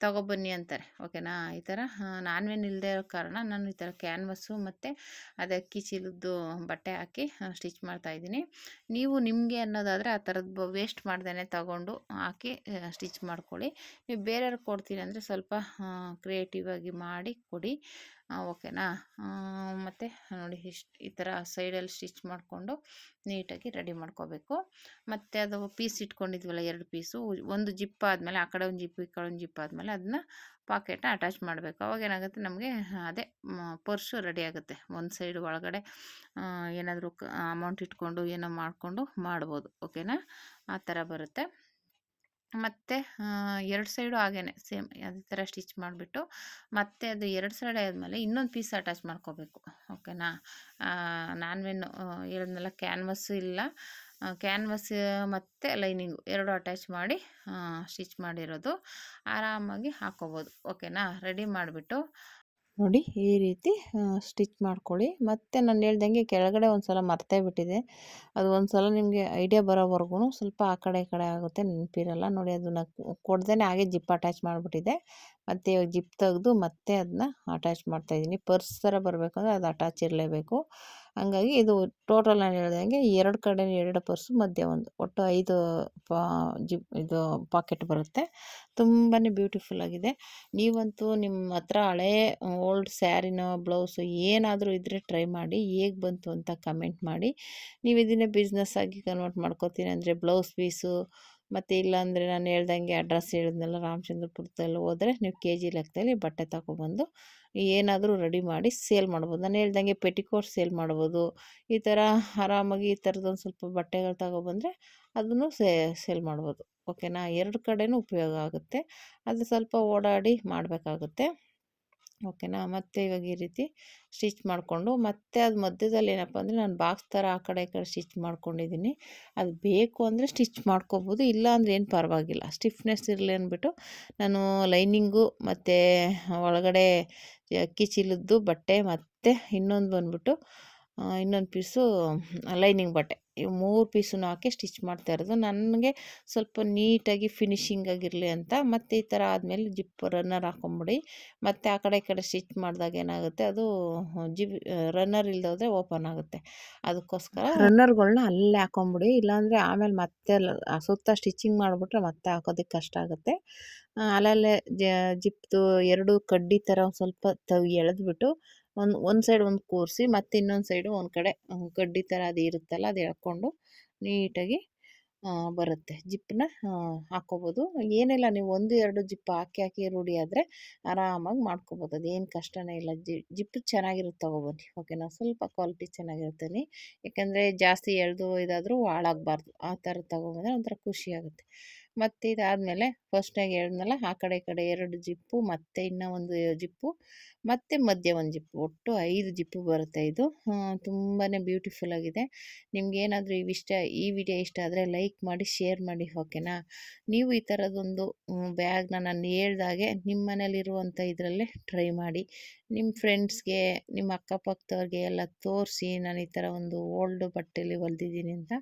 ತಗೊಬನ್ನಿ ಅಂತಾರೆ. ಓಕೆನಾ? ಈ ಥರ ನಾನ್ವೇನು ಇಲ್ಲದೆ ಇರೋ ಕಾರಣ ನಾನು ಈ ಥರ ಕ್ಯಾನ್ವಸ್ಸು ಮತ್ತು ಅದೇ ಅಕ್ಕಿ ಚೀಲದ್ದು ಬಟ್ಟೆ ಹಾಕಿ ಸ್ಟಿಚ್ ಮಾಡ್ತಾಯಿದ್ದೀನಿ ನೀವು ನಿಮಗೆ ಅನ್ನೋದಾದರೆ ಆ ಥರದ್ದು ವೇಸ್ಟ್ ಮಾಡ್ದೇ ತಗೊಂಡು ಹಾಕಿ ಸ್ಟಿಚ್ ಮಾಡ್ಕೊಳ್ಳಿ. ನೀವು ಬೇರೆಯವ್ರಿಗೆ ಕೊಡ್ತೀನಿ ಅಂದರೆ ಸ್ವಲ್ಪ ಕ್ರಿಯೇಟಿವ್ ಆಗಿ ಮಾಡಿ ಕೊಡಿ. ಓಕೆನಾ? ಮತ್ತು ನೋಡಿ ಇಷ್ಟು ಈ ಥರ ಸೈಡಲ್ಲಿ ಸ್ಟಿಚ್ ಮಾಡಿಕೊಂಡು ನೀಟಾಗಿ ರೆಡಿ ಮಾಡ್ಕೋಬೇಕು. ಮತ್ತು ಅದು ಪೀಸ್ ಇಟ್ಕೊಂಡಿದ್ವಲ್ಲ ಎರಡು ಪೀಸು, ಒಂದು ಜಿಪ್ ಆದಮೇಲೆ, ಆ ಕಡೆ ಒಂದು ಜಿಪ್, ಈ ಕಡೆ ಒಂದು ಜಿಪ್ ಆದಮೇಲೆ ಅದನ್ನ ಪಾಕೆಟ್ನ ಅಟ್ಯಾಚ್ ಮಾಡಬೇಕು. ಅವಾಗ ಏನಾಗುತ್ತೆ ನಮಗೆ, ಅದೇ ಪರ್ಸು ರೆಡಿ ಆಗುತ್ತೆ. ಒಂದು ಸೈಡ್ ಒಳಗಡೆ ಏನಾದರೂ ಅಮೌಂಟ್ ಇಟ್ಕೊಂಡು ಏನೋ ಮಾಡಿಕೊಂಡು ಮಾಡ್ಬೋದು. ಓಕೆನಾ? ಆ ಥರ ಬರುತ್ತೆ. ಮತ್ತು ಎರಡು ಸೈಡು ಹಾಗೇ ಸೇಮ್ ಅದೇ ಥರ ಸ್ಟಿಚ್ ಮಾಡಿಬಿಟ್ಟು, ಮತ್ತೆ ಅದು ಎರಡು ಸೈಡ್ ಆದಮೇಲೆ ಇನ್ನೊಂದು ಪೀಸ್ ಅಟ್ಯಾಚ್ ಮಾಡ್ಕೋಬೇಕು, ಓಕೆನಾ? ನಾನ್ವೆನ್ನು ಹೇಳಿದ್ನಲ್ಲ ಕ್ಯಾನ್ವಸ್ಸು ಇಲ್ಲ. ಕ್ಯಾನ್ವಸ್ ಮತ್ತು ಲೈನಿಂಗು ಎರಡು ಅಟ್ಯಾಚ್ ಮಾಡಿ ಸ್ಟಿಚ್ ಮಾಡಿರೋದು. ಆರಾಮಾಗಿ ಹಾಕ್ಕೋಬೋದು ಓಕೆನಾ? ರೆಡಿ ಮಾಡಿಬಿಟ್ಟು ನೋಡಿ ಈ ರೀತಿ ಸ್ಟಿಚ್ ಮಾಡ್ಕೊಳ್ಳಿ. ಮತ್ತು ನಾನು ಹೇಳ್ದಂಗೆ ಕೆಳಗಡೆ ಒಂದು ಸಲ ಮರ್ತೇ ಬಿಟ್ಟಿದೆ. ಅದು ಒಂದು ಸಲ ನಿಮಗೆ ಐಡಿಯಾ ಬರೋವರೆಗೂ ಸ್ವಲ್ಪ ಆ ಕಡೆ ಈ ಕಡೆ ಆಗುತ್ತೆ, ನೆನಪಿರಲ್ಲ. ನೋಡಿ ಅದನ್ನು ಕೊಡ್ದೇ ಹಾಗೆ ಜಿಪ್ ಅಟ್ಯಾಚ್ ಮಾಡಿಬಿಟ್ಟಿದೆ. ಮತ್ತು ಇವಾಗ ಜಿಪ್ ತೆಗೆದು ಮತ್ತೆ ಅದನ್ನ ಅಟ್ಯಾಚ್ ಮಾಡ್ತಾಯಿದ್ದೀನಿ ಪರ್ಸ್ ಥರ ಬರಬೇಕಂದ್ರೆ ಅದು ಅಟ್ಯಾಚ್ ಇರಲೇಬೇಕು. ಹಂಗಾಗಿ ಇದು ಟೋಟಲ್ ನಾನು ಹೇಳ್ದಂಗೆ ಎರಡು ಕಡೆ ಎರಡು ಪರ್ಸು ಮಧ್ಯೆ ಒಂದು. ಒಟ್ಟು ಐದು ಪಾ ಜಿಪ್ ಇದು ಪಾಕೆಟ್ ಬರುತ್ತೆ. ತುಂಬಾ ಬ್ಯೂಟಿಫುಲ್ಲಾಗಿದೆ ನೀವಂತೂ ನಿಮ್ಮ ಹತ್ರ ಹಳೇ ಓಲ್ಡ್ ಸ್ಯಾರಿನೋ ಬ್ಲೌಸು ಏನಾದರೂ ಇದ್ದರೆ ಟ್ರೈ ಮಾಡಿ, ಹೇಗೆ ಬಂತು ಅಂತ ಕಮೆಂಟ್ ಮಾಡಿ. ನೀವು ಇದನ್ನೇ ಬಿಸ್ನೆಸ್ ಆಗಿ ಕನ್ವರ್ಟ್ ಮಾಡ್ಕೋತೀನಿ ಅಂದರೆ ಬ್ಲೌಸ್ ಪೀಸು ಮತ್ತು ಇಲ್ಲಾಂದರೆ ನಾನು ಹೇಳ್ದಂಗೆ ಅಡ್ರೆಸ್ ಹೇಳಿದ್ನಲ್ಲ ರಾಮಚಂದ್ರಪುರದಲ್ಲಿ ಹೋದರೆ, ನೀವು ಕೆ ಜಿ ಲೆಕ್ಕದಲ್ಲಿ ಬಟ್ಟೆ ತಗೊಬಂದು ಏನಾದರೂ ರೆಡಿ ಮಾಡಿ ಸೇಲ್ ಮಾಡ್ಬೋದು. ನಾನು ಹೇಳ್ದಂಗೆ ಪೆಟಿಕೋಟ್ ಸೇಲ್ ಮಾಡ್ಬೋದು. ಈ ಥರ ಆರಾಮಾಗಿ ಈ ಥರದೊಂದು ಸ್ವಲ್ಪ ಬಟ್ಟೆಗಳು ತಗೊಬಂದರೆ ಅದನ್ನು ಸೇಲ್ ಮಾಡ್ಬೋದು. ಓಕೆನಾ? ಎರಡು ಕಡೆಯೂ ಉಪಯೋಗ ಆಗುತ್ತೆ. ಅದು ಸ್ವಲ್ಪ ಓಡಾಡಿ ಮಾಡಬೇಕಾಗುತ್ತೆ. ಓಕೆನಾ? ಮತ್ತೆ ಇವಾಗ ಈ ರೀತಿ ಸ್ಟಿಚ್ ಮಾಡಿಕೊಂಡು, ಮತ್ತೆ ಅದು ಮಧ್ಯದಲ್ಲಿ ಏನಪ್ಪ ಅಂದರೆ ನಾನು ಬಾಕ್ಸ್ ಥರ ಆ ಕಡೆ ಈ ಕಡೆ ಸ್ಟಿಚ್ ಮಾಡ್ಕೊಂಡಿದ್ದೀನಿ ಅದು ಬೇಕು ಅಂದರೆ ಸ್ಟಿಚ್ ಮಾಡ್ಕೋಬೋದು, ಇಲ್ಲ ಅಂದರೆ ಏನು ಪರವಾಗಿಲ್ಲ. ಸ್ಟಿಫ್ನೆಸ್ ಇರಲಿ ಅಂದ್ಬಿಟ್ಟು ನಾನು ಲೈನಿಂಗು ಮತ್ತು ಒಳಗಡೆ ಅಕ್ಕಿ ಚೀಲದ್ದು ಬಟ್ಟೆ ಮತ್ತು ಇನ್ನೊಂದು ಬಂದ್ಬಿಟ್ಟು ಇನ್ನೊಂದು ಪೀಸು ಲೈನಿಂಗ್ ಬಟ್ಟೆ. ಮೂರು ಪೀಸನ್ನು ಹಾಕಿ ಸ್ಟಿಚ್ ಮಾಡ್ತಾ ಇರೋದು. ನನಗೆ ಸ್ವಲ್ಪ ನೀಟಾಗಿ ಫಿನಿಶಿಂಗ್ ಆಗಿರಲಿ ಅಂತ, ಮತ್ತು ಈ ಥರ ಆದಮೇಲೆ ಜಿಪ್ ರನ್ನರ್ ಹಾಕೊಂಬಿಡಿ. ಮತ್ತು ಆ ಕಡೆ ಈ ಕಡೆ ಸ್ಟಿಚ್ ಮಾಡಿದಾಗ ಏನಾಗುತ್ತೆ, ಅದು ಜಿಪ್ ರನ್ನರ್ ಇಲ್ಲದೋದ್ರೆ ಓಪನ್ ಆಗುತ್ತೆ. ಅದಕ್ಕೋಸ್ಕರ ರನ್ನರ್ಗಳನ್ನ ಅಲ್ಲೇ ಹಾಕೊಂಬಿಡಿ. ಇಲ್ಲಾಂದರೆ ಆಮೇಲೆ ಮತ್ತೆ ಸುತ್ತ ಸ್ಟಿಚಿಂಗ್ ಮಾಡಿಬಿಟ್ರೆ ಮತ್ತೆ ಹಾಕೋದಕ್ಕೆ ಕಷ್ಟ ಆಗುತ್ತೆ. ಅಲ್ಲಲ್ಲೇ ಜಿಪ್ದು ಎರಡು ಕಡ್ಡಿ ಥರ ಒಂದು ಸ್ವಲ್ಪ ತ ಎಳೆದ್ಬಿಟ್ಟು ಒಂದು ಒಂದು ಸೈಡ್ ಒಂದು ಕೂರಿಸಿ ಮತ್ತು ಇನ್ನೊಂದು ಸೈಡು ಒಂದು ಕಡೆ ಕಡ್ಡಿ ಥರ ಅದು ಇರುತ್ತಲ್ಲ ಅದು ಎಳ್ಕೊಂಡು ನೀಟಾಗಿ ಬರುತ್ತೆ. ಜಿಪ್ಪನ್ನ ಹಾಕ್ಕೋಬೋದು ಏನಿಲ್ಲ ನೀವು ಒಂದು, ಎರಡು ಜಿಪ್ ಹಾಕಿ ಹಾಕಿ ರೂಢಿ ಆದರೆ ಆರಾಮಾಗಿ ಮಾಡ್ಕೋಬೋದು. ಅದೇನು ಕಷ್ಟನೇ ಇಲ್ಲ. ಜಿ ಜಿಪ್ಪು ಚೆನ್ನಾಗಿರುತ್ತೆ ತೊಗೊಬನ್ನಿ. ಓಕೆನಾ? ಸ್ವಲ್ಪ ಕ್ವಾಲಿಟಿ ಚೆನ್ನಾಗಿರುತ್ತೆ ಯಾಕೆಂದರೆ ಜಾಸ್ತಿ ಎಳೆದು ಇದಾದರೂ ಹಾಳಾಗಬಾರ್ದು. ಆ ಥರ ತೊಗೊಬಂದ್ರೆ ಒಂಥರ ಖುಷಿಯಾಗುತ್ತೆ ಮತ್ತು ಇದಾದಮೇಲೆ ಫಸ್ಟಾಗಿ ಹೇಳಿದ್ನಲ್ಲ, ಆ ಕಡೆ, ಈ ಕಡೆ ಎರಡು ಜಿಪ್ಪು, ಮತ್ತು ಇನ್ನೂ ಒಂದು ಜಿಪ್ಪು, ಮತ್ತು ಮಧ್ಯ ಒಂದು ಜಿಪ್ಪು. ಒಟ್ಟು ಐದು ಜಿಪ್ಪು ಬರುತ್ತೆ ಇದು. ತುಂಬಾ ಬ್ಯೂಟಿಫುಲ್ ಆಗಿದೆ. ನಿಮ್ಗೇನಾದರೂ ಇವಿಷ್ಟ ಈ ವಿಡಿಯೋ ಇಷ್ಟ ಆದರೆ ಲೈಕ್ ಮಾಡಿ ಶೇರ್ ಮಾಡಿ ಓಕೆನಾ ನೀವು ಈ ಥರದೊಂದು ಬ್ಯಾಗ್ನ ನಾನು ಹೇಳ್ದಾಗೆ ನಿಮ್ಮ ಮನೇಲಿರುವಂಥ ಇದರಲ್ಲೇ ಟ್ರೈ ಮಾಡಿ. ನಿಮ್ಮ ಫ್ರೆಂಡ್ಸ್ಗೆ ನಿಮ್ಮ ಅಕ್ಕಪಕ್ಕದವ್ರಿಗೆ ಎಲ್ಲ ತೋರಿಸಿ ನಾನು ಈ ಥರ ಒಂದು ಓಲ್ಡ್ ಬಟ್ಟೆಯಲ್ಲಿ ಹೊಲ್ದಿದ್ದೀನಿ ಅಂತ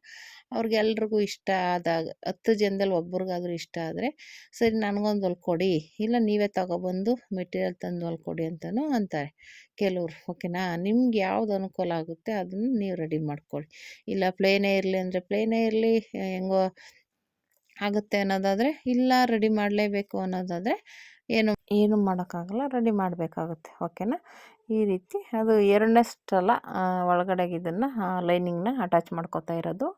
ಅವ್ರಿಗೆಲ್ರಿಗೂ ಇಷ್ಟ ಆದಾಗ, ಹತ್ತು ಜನದಲ್ಲಿ ಒಬ್ರಿಗಾದ್ರೂ ಇಷ್ಟ ಆದರೆ, ಸರಿ ನನಗೊಂದು ಹೊಲ್ಕೊಡಿ ಇಲ್ಲ ನೀವೇ ತಗೊಬಂದು ಮೆಟೀರಿಯಲ್ ತಂದು ಹೊಲ್ಕೊಡಿ ಅಂತಲೂ ಅಂತಾರೆ. ಕೆಲವರು, ಓಕೆನಾ? ನಿಮ್ಗೆ ಯಾವ್ದು ಅನುಕೂಲ ಆಗುತ್ತೆ ಅದನ್ನು ನೀವು ರೆಡಿ ಮಾಡ್ಕೊಳ್ಳಿ. ಇಲ್ಲ ಪ್ಲೇನೇ ಇರಲಿ ಅಂದರೆ ಪ್ಲೇನೇ ಇರಲಿ, ಹೆಂಗೋ ಆಗುತ್ತೆ ಅನ್ನೋದಾದರೆ, ಇಲ್ಲ ರೆಡಿ ಮಾಡಲೇಬೇಕು ಅನ್ನೋದಾದರೆ ಏನು ಏನು ಮಾಡೋಕ್ಕಾಗಲ್ಲ, ರೆಡಿ ಮಾಡಬೇಕಾಗುತ್ತೆ, ಓಕೆನಾ? ಈ ರೀತಿ ಅದು ಎರಡನೇ ಸ್ಟಲ ಒಳಗಡೆಗೆ ಇದನ್ನು ಲೈನಿಂಗ್ನ ಅಟ್ಯಾಚ್ ಮಾಡ್ಕೋತಾ ಇರೋದು.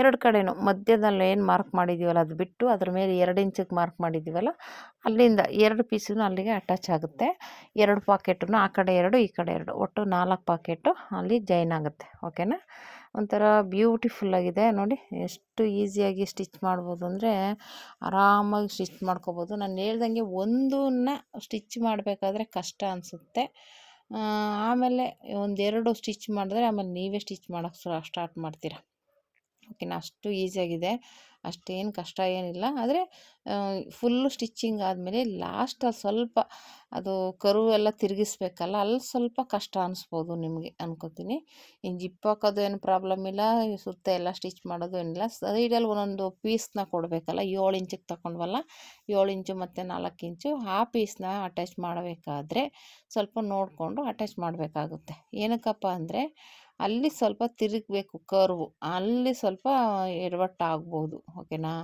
ಎರಡು ಕಡೆನೂ, ಮಧ್ಯದಲ್ಲಿ ಏನು ಮಾರ್ಕ್ ಮಾಡಿದ್ದೀವಲ್ಲ, ಅದು ಬಿಟ್ಟು ಅದ್ರ ಮೇಲೆ ಎರಡು ಇಂಚಿಗೆ ಮಾರ್ಕ್ ಮಾಡಿದ್ದೀವಲ್ಲ, ಅಲ್ಲಿಂದ ಎರಡು ಪೀಸೂ ಅಲ್ಲಿಗೆ ಅಟ್ಯಾಚ್ ಆಗುತ್ತೆ. ಎರಡು ಪಾಕೆಟು ಆ ಕಡೆ ಎರಡು, ಈ ಕಡೆ ಎರಡು, ಒಟ್ಟು ನಾಲ್ಕು ಪಾಕೆಟು ಅಲ್ಲಿ ಜಾಯ್ನ್ ಆಗುತ್ತೆ, ಓಕೆನಾ? ಒಂಥರ ಬ್ಯೂಟಿಫುಲ್ಲಾಗಿದೆ ನೋಡಿ ಎಷ್ಟು ಈಸಿಯಾಗಿ ಸ್ಟಿಚ್ ಮಾಡ್ಬೋದು ಅಂದರೆ ಆರಾಮಾಗಿ ಸ್ಟಿಚ್ ಮಾಡ್ಕೋಬೋದು. ನಾನು ಹೇಳ್ದಂಗೆ ಒಂದನ್ನ ಸ್ಟಿಚ್ ಮಾಡಬೇಕಾದ್ರೆ ಕಷ್ಟ ಅನಿಸುತ್ತೆ. ಆಮೇಲೆ ಒಂದೆರಡು ಸ್ಟಿಚ್ ಮಾಡಿದ್ರೆ ಆಮೇಲೆ ನೀವೇ ಸ್ಟಿಚ್ ಮಾಡೋಕ್ಕೆ ಸ್ಟಾರ್ಟ್ ಮಾಡ್ತೀರಾ? ಓಕೆನಾ ಅಷ್ಟು ಈಸಿಯಾಗಿದೆ ಅಷ್ಟೇನು ಕಷ್ಟ ಏನಿಲ್ಲ. ಆದರೆ ಫುಲ್ಲು ಸ್ಟಿಚ್ಚಿಂಗ್ ಆದಮೇಲೆ ಲಾಸ್ಟಲ್ಲಿ ಸ್ವಲ್ಪ ಅದು ಕರು ಎಲ್ಲ ತಿರುಗಿಸ್ಬೇಕಲ್ಲ, ಅಲ್ಲಿ ಸ್ವಲ್ಪ ಕಷ್ಟ ಅನಿಸ್ಬೋದು ನಿಮಗೆ ಅನ್ಕೋತೀನಿ. ಇನ್ನು ಜಿಪ್ ಹಾಕೋದು ಏನು ಪ್ರಾಬ್ಲಮ್ ಇಲ್ಲ ಸುತ್ತ ಎಲ್ಲ ಸ್ಟಿಚ್ ಮಾಡೋದು ಏನಿಲ್ಲ. ಸೈಡಲ್ಲಿ ಒಂದೊಂದು ಪೀಸ್ನ ಕೊಡಬೇಕಲ್ಲ, ಏಳು ಇಂಚಿಗೆ ತಗೊಂಡ್ವಲ್ಲ ಏಳು ಇಂಚು ಮತ್ತು ನಾಲ್ಕು ಇಂಚು ಆ ಪೀಸ್ನ ಅಟ್ಯಾಚ್ ಮಾಡಬೇಕಾದ್ರೆ ಸ್ವಲ್ಪ ನೋಡಿಕೊಂಡು ಅಟ್ಯಾಚ್ ಮಾಡಬೇಕಾಗುತ್ತೆ. ಏನಕ್ಕಪ್ಪ ಅಂದರೆ ಅಲ್ಲಿ ಸ್ವಲ್ಪ ತಿರುಗಬೇಕು ಕರ್ವು. ಅಲ್ಲಿ ಸ್ವಲ್ಪ ಎಡವಟ್ಟಾಗ್ಬೋದು, ಓಕೆನಾ?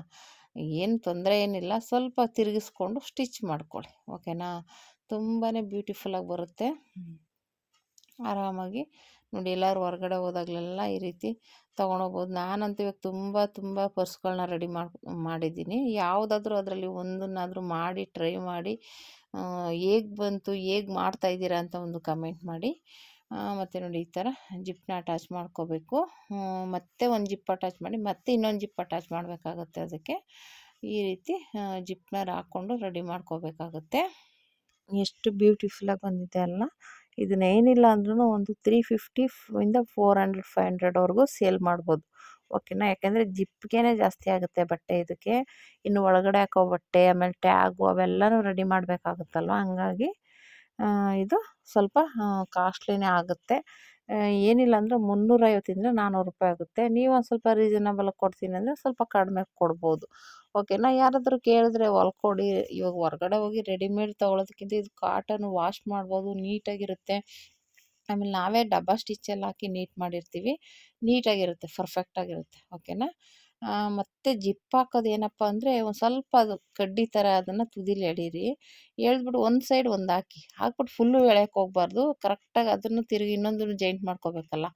ಏನು ತೊಂದರೆ ಏನಿಲ್ಲ, ಸ್ವಲ್ಪ ತಿರುಗಿಸ್ಕೊಂಡು ಸ್ಟಿಚ್ ಮಾಡ್ಕೊಳ್ಳಿ, ಓಕೆನಾ? ತುಂಬಾ ಬ್ಯೂಟಿಫುಲ್ಲಾಗಿ ಬರುತ್ತೆ. ಆರಾಮಾಗಿ ನೋಡಿ, ಎಲ್ಲರೂ ಹೊರಗಡೆ ಹೋದಾಗಲೆಲ್ಲ ಈ ರೀತಿ ತೊಗೊಂಡೋಗ್ಬೋದು ನಾನಂತೂ ಇವಾಗ ತುಂಬ ತುಂಬ ಪರ್ಸ್ಗಳನ್ನ ರೆಡಿ ಮಾಡಿ, ಮಾಡಿದ್ದೀನಿ. ಯಾವುದಾದ್ರೂ ಅದರಲ್ಲಿ ಒಂದನ್ನಾದರೂ ಮಾಡಿ, ಟ್ರೈ ಮಾಡಿ ಹೇಗೆ ಬಂತು, ಹೇಗೆ ಮಾಡ್ತಾಯಿದ್ದೀರಾ ಅಂತ ಒಂದು ಕಮೆಂಟ್ ಮಾಡಿ. ಮತ್ತು ನೋಡಿ ಈ ಥರ ಜಿಪ್ನ ಅಟ್ಯಾಚ್ ಮಾಡ್ಕೋಬೇಕು. ಮತ್ತೆ ಒಂದು ಜಿಪ್ ಅಟ್ಯಾಚ್ ಮಾಡಿ, ಮತ್ತೆ ಇನ್ನೊಂದು ಜಿಪ್ ಅಟ್ಯಾಚ್ ಮಾಡಬೇಕಾಗುತ್ತೆ ಅದಕ್ಕೆ. ಈ ರೀತಿ ಜಿಪ್ನ ಹಾಕ್ಕೊಂಡು ರೆಡಿ ಮಾಡ್ಕೋಬೇಕಾಗುತ್ತೆ. ಎಷ್ಟು ಬ್ಯೂಟಿಫುಲ್ಲಾಗಿ ಬಂದಿದೆ ಅಲ್ಲ ಇದನ್ನ ಏನಿಲ್ಲ ಅಂದ್ರೂ ಒಂದು ತ್ರೀ ಫಿಫ್ಟಿ ಇಂದ ಫೋರ್ ಹಂಡ್ರೆಡ್ ಫೈವ್ ಹಂಡ್ರೆಡ್ವರೆಗೂ ಸೇಲ್ ಮಾಡ್ಬೋದು. ಓಕೆನಾ ಯಾಕೆಂದರೆ ಜಿಪ್ಗೇನೆ ಜಾಸ್ತಿ ಆಗುತ್ತೆ ಬಟ್ಟೆ ಇದಕ್ಕೆ. ಇನ್ನು ಒಳಗಡೆ ಹಾಕೋ ಬಟ್ಟೆ, ಆಮೇಲೆ ಟ್ಯಾಗು ಅವೆಲ್ಲನೂ ರೆಡಿ ಮಾಡಬೇಕಾಗುತ್ತಲ್ವ? ಹಂಗಾಗಿ ಇದು ಸ್ವಲ್ಪ ಕಾಸ್ಟ್ಲಿನೇ ಆಗುತ್ತೆ. ಏನಿಲ್ಲ ಅಂದರೆ ಮುನ್ನೂರೈವತ್ತರಿಂದ ನಾನ್ನೂರು ರೂಪಾಯಿ ಆಗುತ್ತೆ. ನೀವು ಒಂದು ಸ್ವಲ್ಪ ರೀಸನಬಲಾಗಿ ಕೊಡ್ತೀನಿ ಅಂದರೆ ಸ್ವಲ್ಪ ಕಡಿಮೆ ಕೊಡ್ಬೋದು. ಓಕೆನಾ ಯಾರಾದರೂ ಕೇಳಿದ್ರೆ ಹೊಲ್ಕೊಡಿ ಇವಾಗ ಹೊರ್ಗಡೆ ಹೋಗಿ ರೆಡಿಮೇಡ್ ತೊಗೊಳೋದಕ್ಕಿಂತ ಇದು ಕಾಟನ್ ವಾಶ್ ಮಾಡ್ಬೋದು, ನೀಟಾಗಿರುತ್ತೆ. ಆಮೇಲೆ ನಾವೇ ಡಬ್ಬ ಸ್ಟಿಚ್ಚಲ್ಲಿ ಹಾಕಿ ನೀಟ್ ಮಾಡಿರ್ತೀವಿ. ನೀಟಾಗಿರುತ್ತೆ ಪರ್ಫೆಕ್ಟಾಗಿರುತ್ತೆ ಓಕೆನಾ ಮತ್ತು ಜಿಪ್ ಹಾಕೋದು ಏನಪ್ಪ ಅಂದರೆ ಒಂದು ಸ್ವಲ್ಪ ಅದು ಕಡ್ಡಿ ಥರ ಅದನ್ನು ತುದಿಲಿ ಎಳೀರಿ. ಎಳೆದ್ಬಿಟ್ಟು ಒಂದು ಸೈಡ್ ಒಂದು ಹಾಕಿ. ಹಾಕ್ಬಿಟ್ಟು ಫುಲ್ಲು ಎಳೆಯಕ್ಕೆ ಹೋಗ್ಬಾರ್ದು. ಕರೆಕ್ಟಾಗಿ ಅದನ್ನು ತಿರುಗಿ ಇನ್ನೊಂದು ಜಾಯಿಂಟ್ ಮಾಡ್ಕೋಬೇಕಲ್ಲ.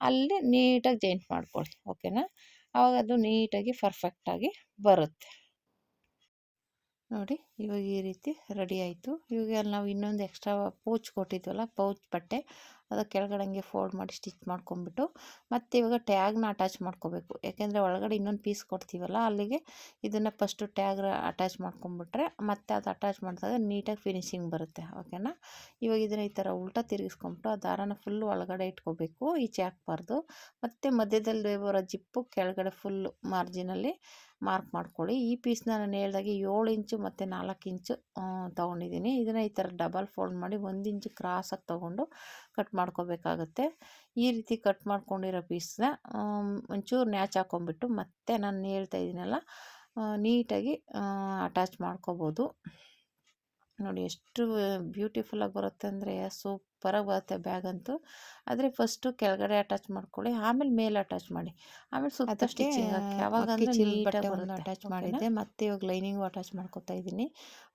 ಅಲ್ಲಿ ನೀಟಾಗಿ ಜಾಯಿಂಟ್ ಮಾಡ್ಕೊಳ್ಳಿ. ಓಕೆನಾ ಆವಾಗ ಅದು ನೀಟಾಗಿ ಪರ್ಫೆಕ್ಟಾಗಿ ಬರುತ್ತೆ. ನೋಡಿ. ಇವಾಗ ಈ ರೀತಿ ರೆಡಿ ಆಯಿತು. ಇವಾಗ ನಾವು ಇನ್ನೊಂದು ಎಕ್ಸ್ಟ್ರಾ ಪೌಚ್ ಕೊಟ್ಟಿದ್ವಲ್ಲ, ಪೌಚ್ ಬಟ್ಟೆ, ಅದು ಕೆಳಗಡೆ ಹಂಗೆ ಫೋಲ್ಡ್ ಮಾಡಿ ಸ್ಟಿಚ್ ಮಾಡ್ಕೊಂಬಿಟ್ಟು ಮತ್ತು ಇವಾಗ ಟ್ಯಾಗ್ನ ಅಟ್ಯಾಚ್ ಮಾಡ್ಕೋಬೇಕು. ಯಾಕೆಂದರೆ ಒಳಗಡೆ ಇನ್ನೊಂದು ಪೀಸ್ ಕೊಡ್ತೀವಲ್ಲ, ಅಲ್ಲಿಗೆ ಇದನ್ನು ಫಸ್ಟು ಟ್ಯಾಗ್ ಅಟ್ಯಾಚ್ ಮಾಡ್ಕೊಂಬಿಟ್ರೆ ಮತ್ತೆ ಅದು ಅಟ್ಯಾಚ್ ಮಾಡಿದಾಗ ನೀಟಾಗಿ ಫಿನಿಶಿಂಗ್ ಬರುತ್ತೆ ಓಕೆನಾ ಇವಾಗ ಇದನ್ನು ಈ ಥರ ಉಲ್ಟಾ ತಿರುಗಿಸ್ಕೊಂಬಿಟ್ಟು ಆ ದಾರನ ಫುಲ್ಲು ಒಳಗಡೆ ಇಟ್ಕೋಬೇಕು, ಈಚೆ ಹಾಕ್ಬಾರ್ದು. ಮತ್ತು ಮಧ್ಯದಲ್ಲಿ ಬರೋ ಜಿಪ್ಪು ಕೆಳಗಡೆ ಫುಲ್ಲು ಮಾರ್ಜಿನಲ್ಲಿ ಮಾರ್ಕ್ ಮಾಡ್ಕೊಳ್ಳಿ. ಈ ಪೀಸ್ನ ನಾನು ಹೇಳ್ದಾಗೆ ಏಳು ಇಂಚು ಮತ್ತು ನಾಲ್ಕು ಇಂಚು ತೊಗೊಂಡಿದ್ದೀನಿ. ಇದನ್ನು ಈ ಥರ ಡಬಲ್ ಫೋಲ್ಡ್ ಮಾಡಿ ಒಂದು ಇಂಚು ಕ್ರಾಸಾಗಿ ತೊಗೊಂಡು ಕಟ್ ಮಾಡ್ಕೋಬೇಕಾಗುತ್ತೆ. ಈ ರೀತಿ ಕಟ್ ಮಾಡ್ಕೊಂಡಿರೋ ಪೀಸ್ನ ಒಂಚೂರು ನ್ಯಾಚ್ ಹಾಕ್ಕೊಂಬಿಟ್ಟು ಮತ್ತೆ ನಾನು ಹೇಳ್ತಾ ಇದ್ದೀನಲ್ಲ ನೀಟಾಗಿ ಅಟ್ಯಾಚ್ ಮಾಡ್ಕೋಬೋದು. ನೋಡಿ ಎಷ್ಟು ಬ್ಯೂಟಿಫುಲ್ಲಾಗಿ ಬರುತ್ತೆ ಅಂದರೆ ಸೂಪರಾಗಿ ಬರುತ್ತೆ ಬ್ಯಾಗ್ ಅಂತೂ. ಆದರೆ ಫಸ್ಟು ಕೆಳಗಡೆ ಅಟ್ಯಾಚ್ ಮಾಡ್ಕೊಳ್ಳಿ ಆಮೇಲೆ ಮೇಲೆ ಅಟ್ಯಾಚ್ ಮಾಡಿ. ಆಮೇಲೆ ಸುತ್ತ ಸ್ಟಿಚಿಂಗ್ ಹಾಕಿ. ಯಾವಾಗ ಅಟ್ಯಾಚ್ ಮಾಡಿದ್ದೆ. ಮತ್ತೆ ಇವಾಗ ಲೈನಿಂಗು ಅಟ್ಯಾಚ್ ಮಾಡ್ಕೊತಾ ಇದ್ದೀನಿ.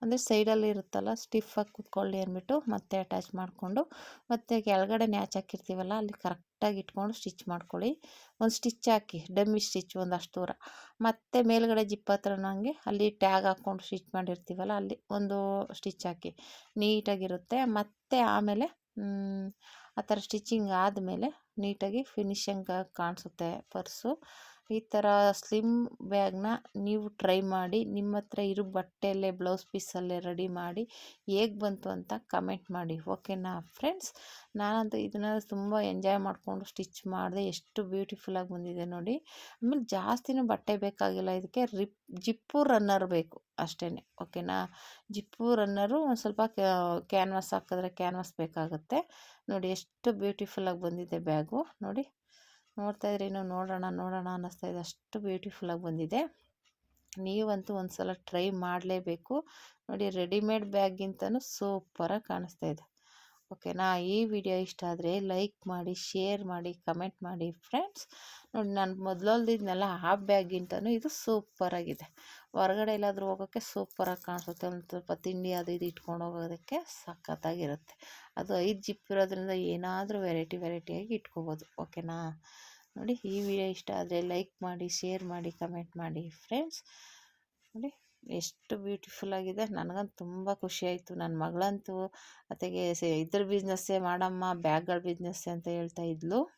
ಅಂದರೆ ಸೈಡಲ್ಲಿ ಇರುತ್ತಲ್ಲ ಸ್ಟಿಫಾಗಿ ಕುತ್ಕೊಳ್ಳಿ ಅಂದ್ಬಿಟ್ಟು ಮತ್ತೆ ಅಟ್ಯಾಚ್ ಮಾಡಿಕೊಂಡು ಮತ್ತೆ ಕೆಳಗಡೆ ನ್ಯಾಚ್ ಹಾಕಿರ್ತೀವಲ್ಲ ಅಲ್ಲಿ ಕರೆಕ್ಟಾಗಿ ಇಟ್ಕೊಂಡು ಸ್ಟಿಚ್ ಮಾಡ್ಕೊಳ್ಳಿ. ಒಂದು ಸ್ಟಿಚ್ ಹಾಕಿ ಡಮ್ಮಿ ಸ್ಟಿಚ್ ಒಂದಷ್ಟು ದೂರ. ಮತ್ತೆ ಮೇಲ್ಗಡೆ ಜಿಪ್ ಹತ್ರ ಹಂಗೆ ಅಲ್ಲಿ ಟ್ಯಾಗ್ ಹಾಕ್ಕೊಂಡು ಸ್ಟಿಚ್ ಮಾಡಿರ್ತೀವಲ್ಲ ಅಲ್ಲಿ ಒಂದು ಸ್ಟಿಚ್ ಹಾಕಿ. ನೀಟಾಗಿರುತ್ತೆ. ಮತ್ತು ಆಮೇಲೆ ಆ ಥರ ಸ್ಟಿಚಿಂಗ್ ಆದಮೇಲೆ ನೀಟಾಗಿ ಫಿನಿಶಿಂಗ್ ಕಾಣಿಸುತ್ತೆ ಪರ್ಸು ಈ ಥರ ಸ್ಲಿಮ್ ಬ್ಯಾಗ್ನ ನೀವು ಟ್ರೈ ಮಾಡಿ, ನಿಮ್ಮ ಹತ್ರ ಇರೋ ಬಟ್ಟೆಯಲ್ಲೇ ಬ್ಲೌಸ್ ಪೀಸಲ್ಲೇ ರೆಡಿ ಮಾಡಿ, ಹೇಗೆ ಬಂತು ಅಂತ ಕಮೆಂಟ್ ಮಾಡಿ ಓಕೆನಾ ಫ್ರೆಂಡ್ಸ್ ನಾನಂತೂ ಇದನ್ನ ತುಂಬ ಎಂಜಾಯ್ ಮಾಡಿಕೊಂಡು ಸ್ಟಿಚ್ ಮಾಡಿದೆ, ಎಷ್ಟು ಬ್ಯೂಟಿಫುಲ್ಲಾಗಿ ಬಂದಿದೆ ನೋಡಿ. ಆಮೇಲೆ ಜಾಸ್ತಿನೂ ಬಟ್ಟೆ ಬೇಕಾಗಿಲ್ಲ, ಇದಕ್ಕೆ ರಿಪ್ ಜಿಪ್ಪು ರನ್ನರ್ ಬೇಕು ಅಷ್ಟೇ ಓಕೆನಾ ಜಿಪ್ಪು ರನ್ನರು ಒಂದು ಸ್ವಲ್ಪ ಕ್ಯಾನ್ವಾಸ್ ಹಾಕಿದ್ರೆ ಕ್ಯಾನ್ವಾಸ್ ಬೇಕಾಗುತ್ತೆ. ನೋಡಿ, ಎಷ್ಟು ಬ್ಯೂಟಿಫುಲ್ಲಾಗಿ ಬಂದಿದೆ ಬ್ಯಾಗು ನೋಡಿ. ನೋಡ್ತಾ ಇದ್ರೆ ಇನ್ನೂ ನೋಡೋಣ ನೋಡೋಣ ಅನ್ನಿಸ್ತಾ ಇದೆ. ಅಷ್ಟು ಬ್ಯೂಟಿಫುಲ್ಲಾಗಿ ಬಂದಿದೆ. ನೀವಂತೂ ಒಂದು ಸಲ ಟ್ರೈ ಮಾಡಲೇಬೇಕು. ನೋಡಿ ರೆಡಿಮೇಡ್ ಬ್ಯಾಗ್ಗಿಂತನೂ ಸೂಪರಾಗಿ ಕಾಣಿಸ್ತಾ ಇದೆ. ಓಕೆನಾ ಈ ವಿಡಿಯೋ ಇಷ್ಟ ಆದರೆ ಲೈಕ್ ಮಾಡಿ, ಶೇರ್ ಮಾಡಿ, ಕಮೆಂಟ್ ಮಾಡಿ ಫ್ರೆಂಡ್ಸ್. ನೋಡಿ, ನಾನು ಮೊದಲಲ್ದಿದ್ನೆಲ್ಲ ಆ ಬ್ಯಾಗಿಂತನೂ ಇದು ಸೂಪರಾಗಿದೆ ಹೊರಗಡೆ ಎಲ್ಲಾದರೂ ಹೋಗೋಕ್ಕೆ ಸೂಪರಾಗಿ ಕಾಣಿಸುತ್ತೆ. ಒಂದು ಸ್ವಲ್ಪ ತಿಂಡಿ ಅದು ಇದು ಇಟ್ಕೊಂಡು ಹೋಗೋದಕ್ಕೆ ಸಖತ್ತಾಗಿರುತ್ತೆ. ಅದು ಐದು ಜಿಪ್ ಇರೋದ್ರಿಂದ ಏನಾದರೂ ವೆರೈಟಿ ವೆರೈಟಿಯಾಗಿ ಇಟ್ಕೋಬೋದು. ಓಕೆನಾ? ನೋಡಿ, ಈ ವಿಡಿಯೋ ಇಷ್ಟ ಆದರೆ ಲೈಕ್ ಮಾಡಿ, ಶೇರ್ ಮಾಡಿ, ಕಮೆಂಟ್ ಮಾಡಿ ಫ್ರೆಂಡ್ಸ್. ನೋಡಿ ಎಷ್ಟು ಬ್ಯೂಟಿಫುಲ್ ಆಗಿದೆ. ನನಗಂತೂ ತುಂಬ ಖುಷಿ ಆಯಿತು. ನನ್ನ ಮಗಳಂತೂ ಅತೆಗೆ ಇದ್ರ ಬಿಸ್ನೆಸ್ಸೇ ಮಾಡಮ್ಮ ಬ್ಯಾಗ್ಗಳ ಬಿಸ್ನೆಸ್ಸೇ ಅಂತ ಹೇಳ್ತಾ ಇದ್ಲು.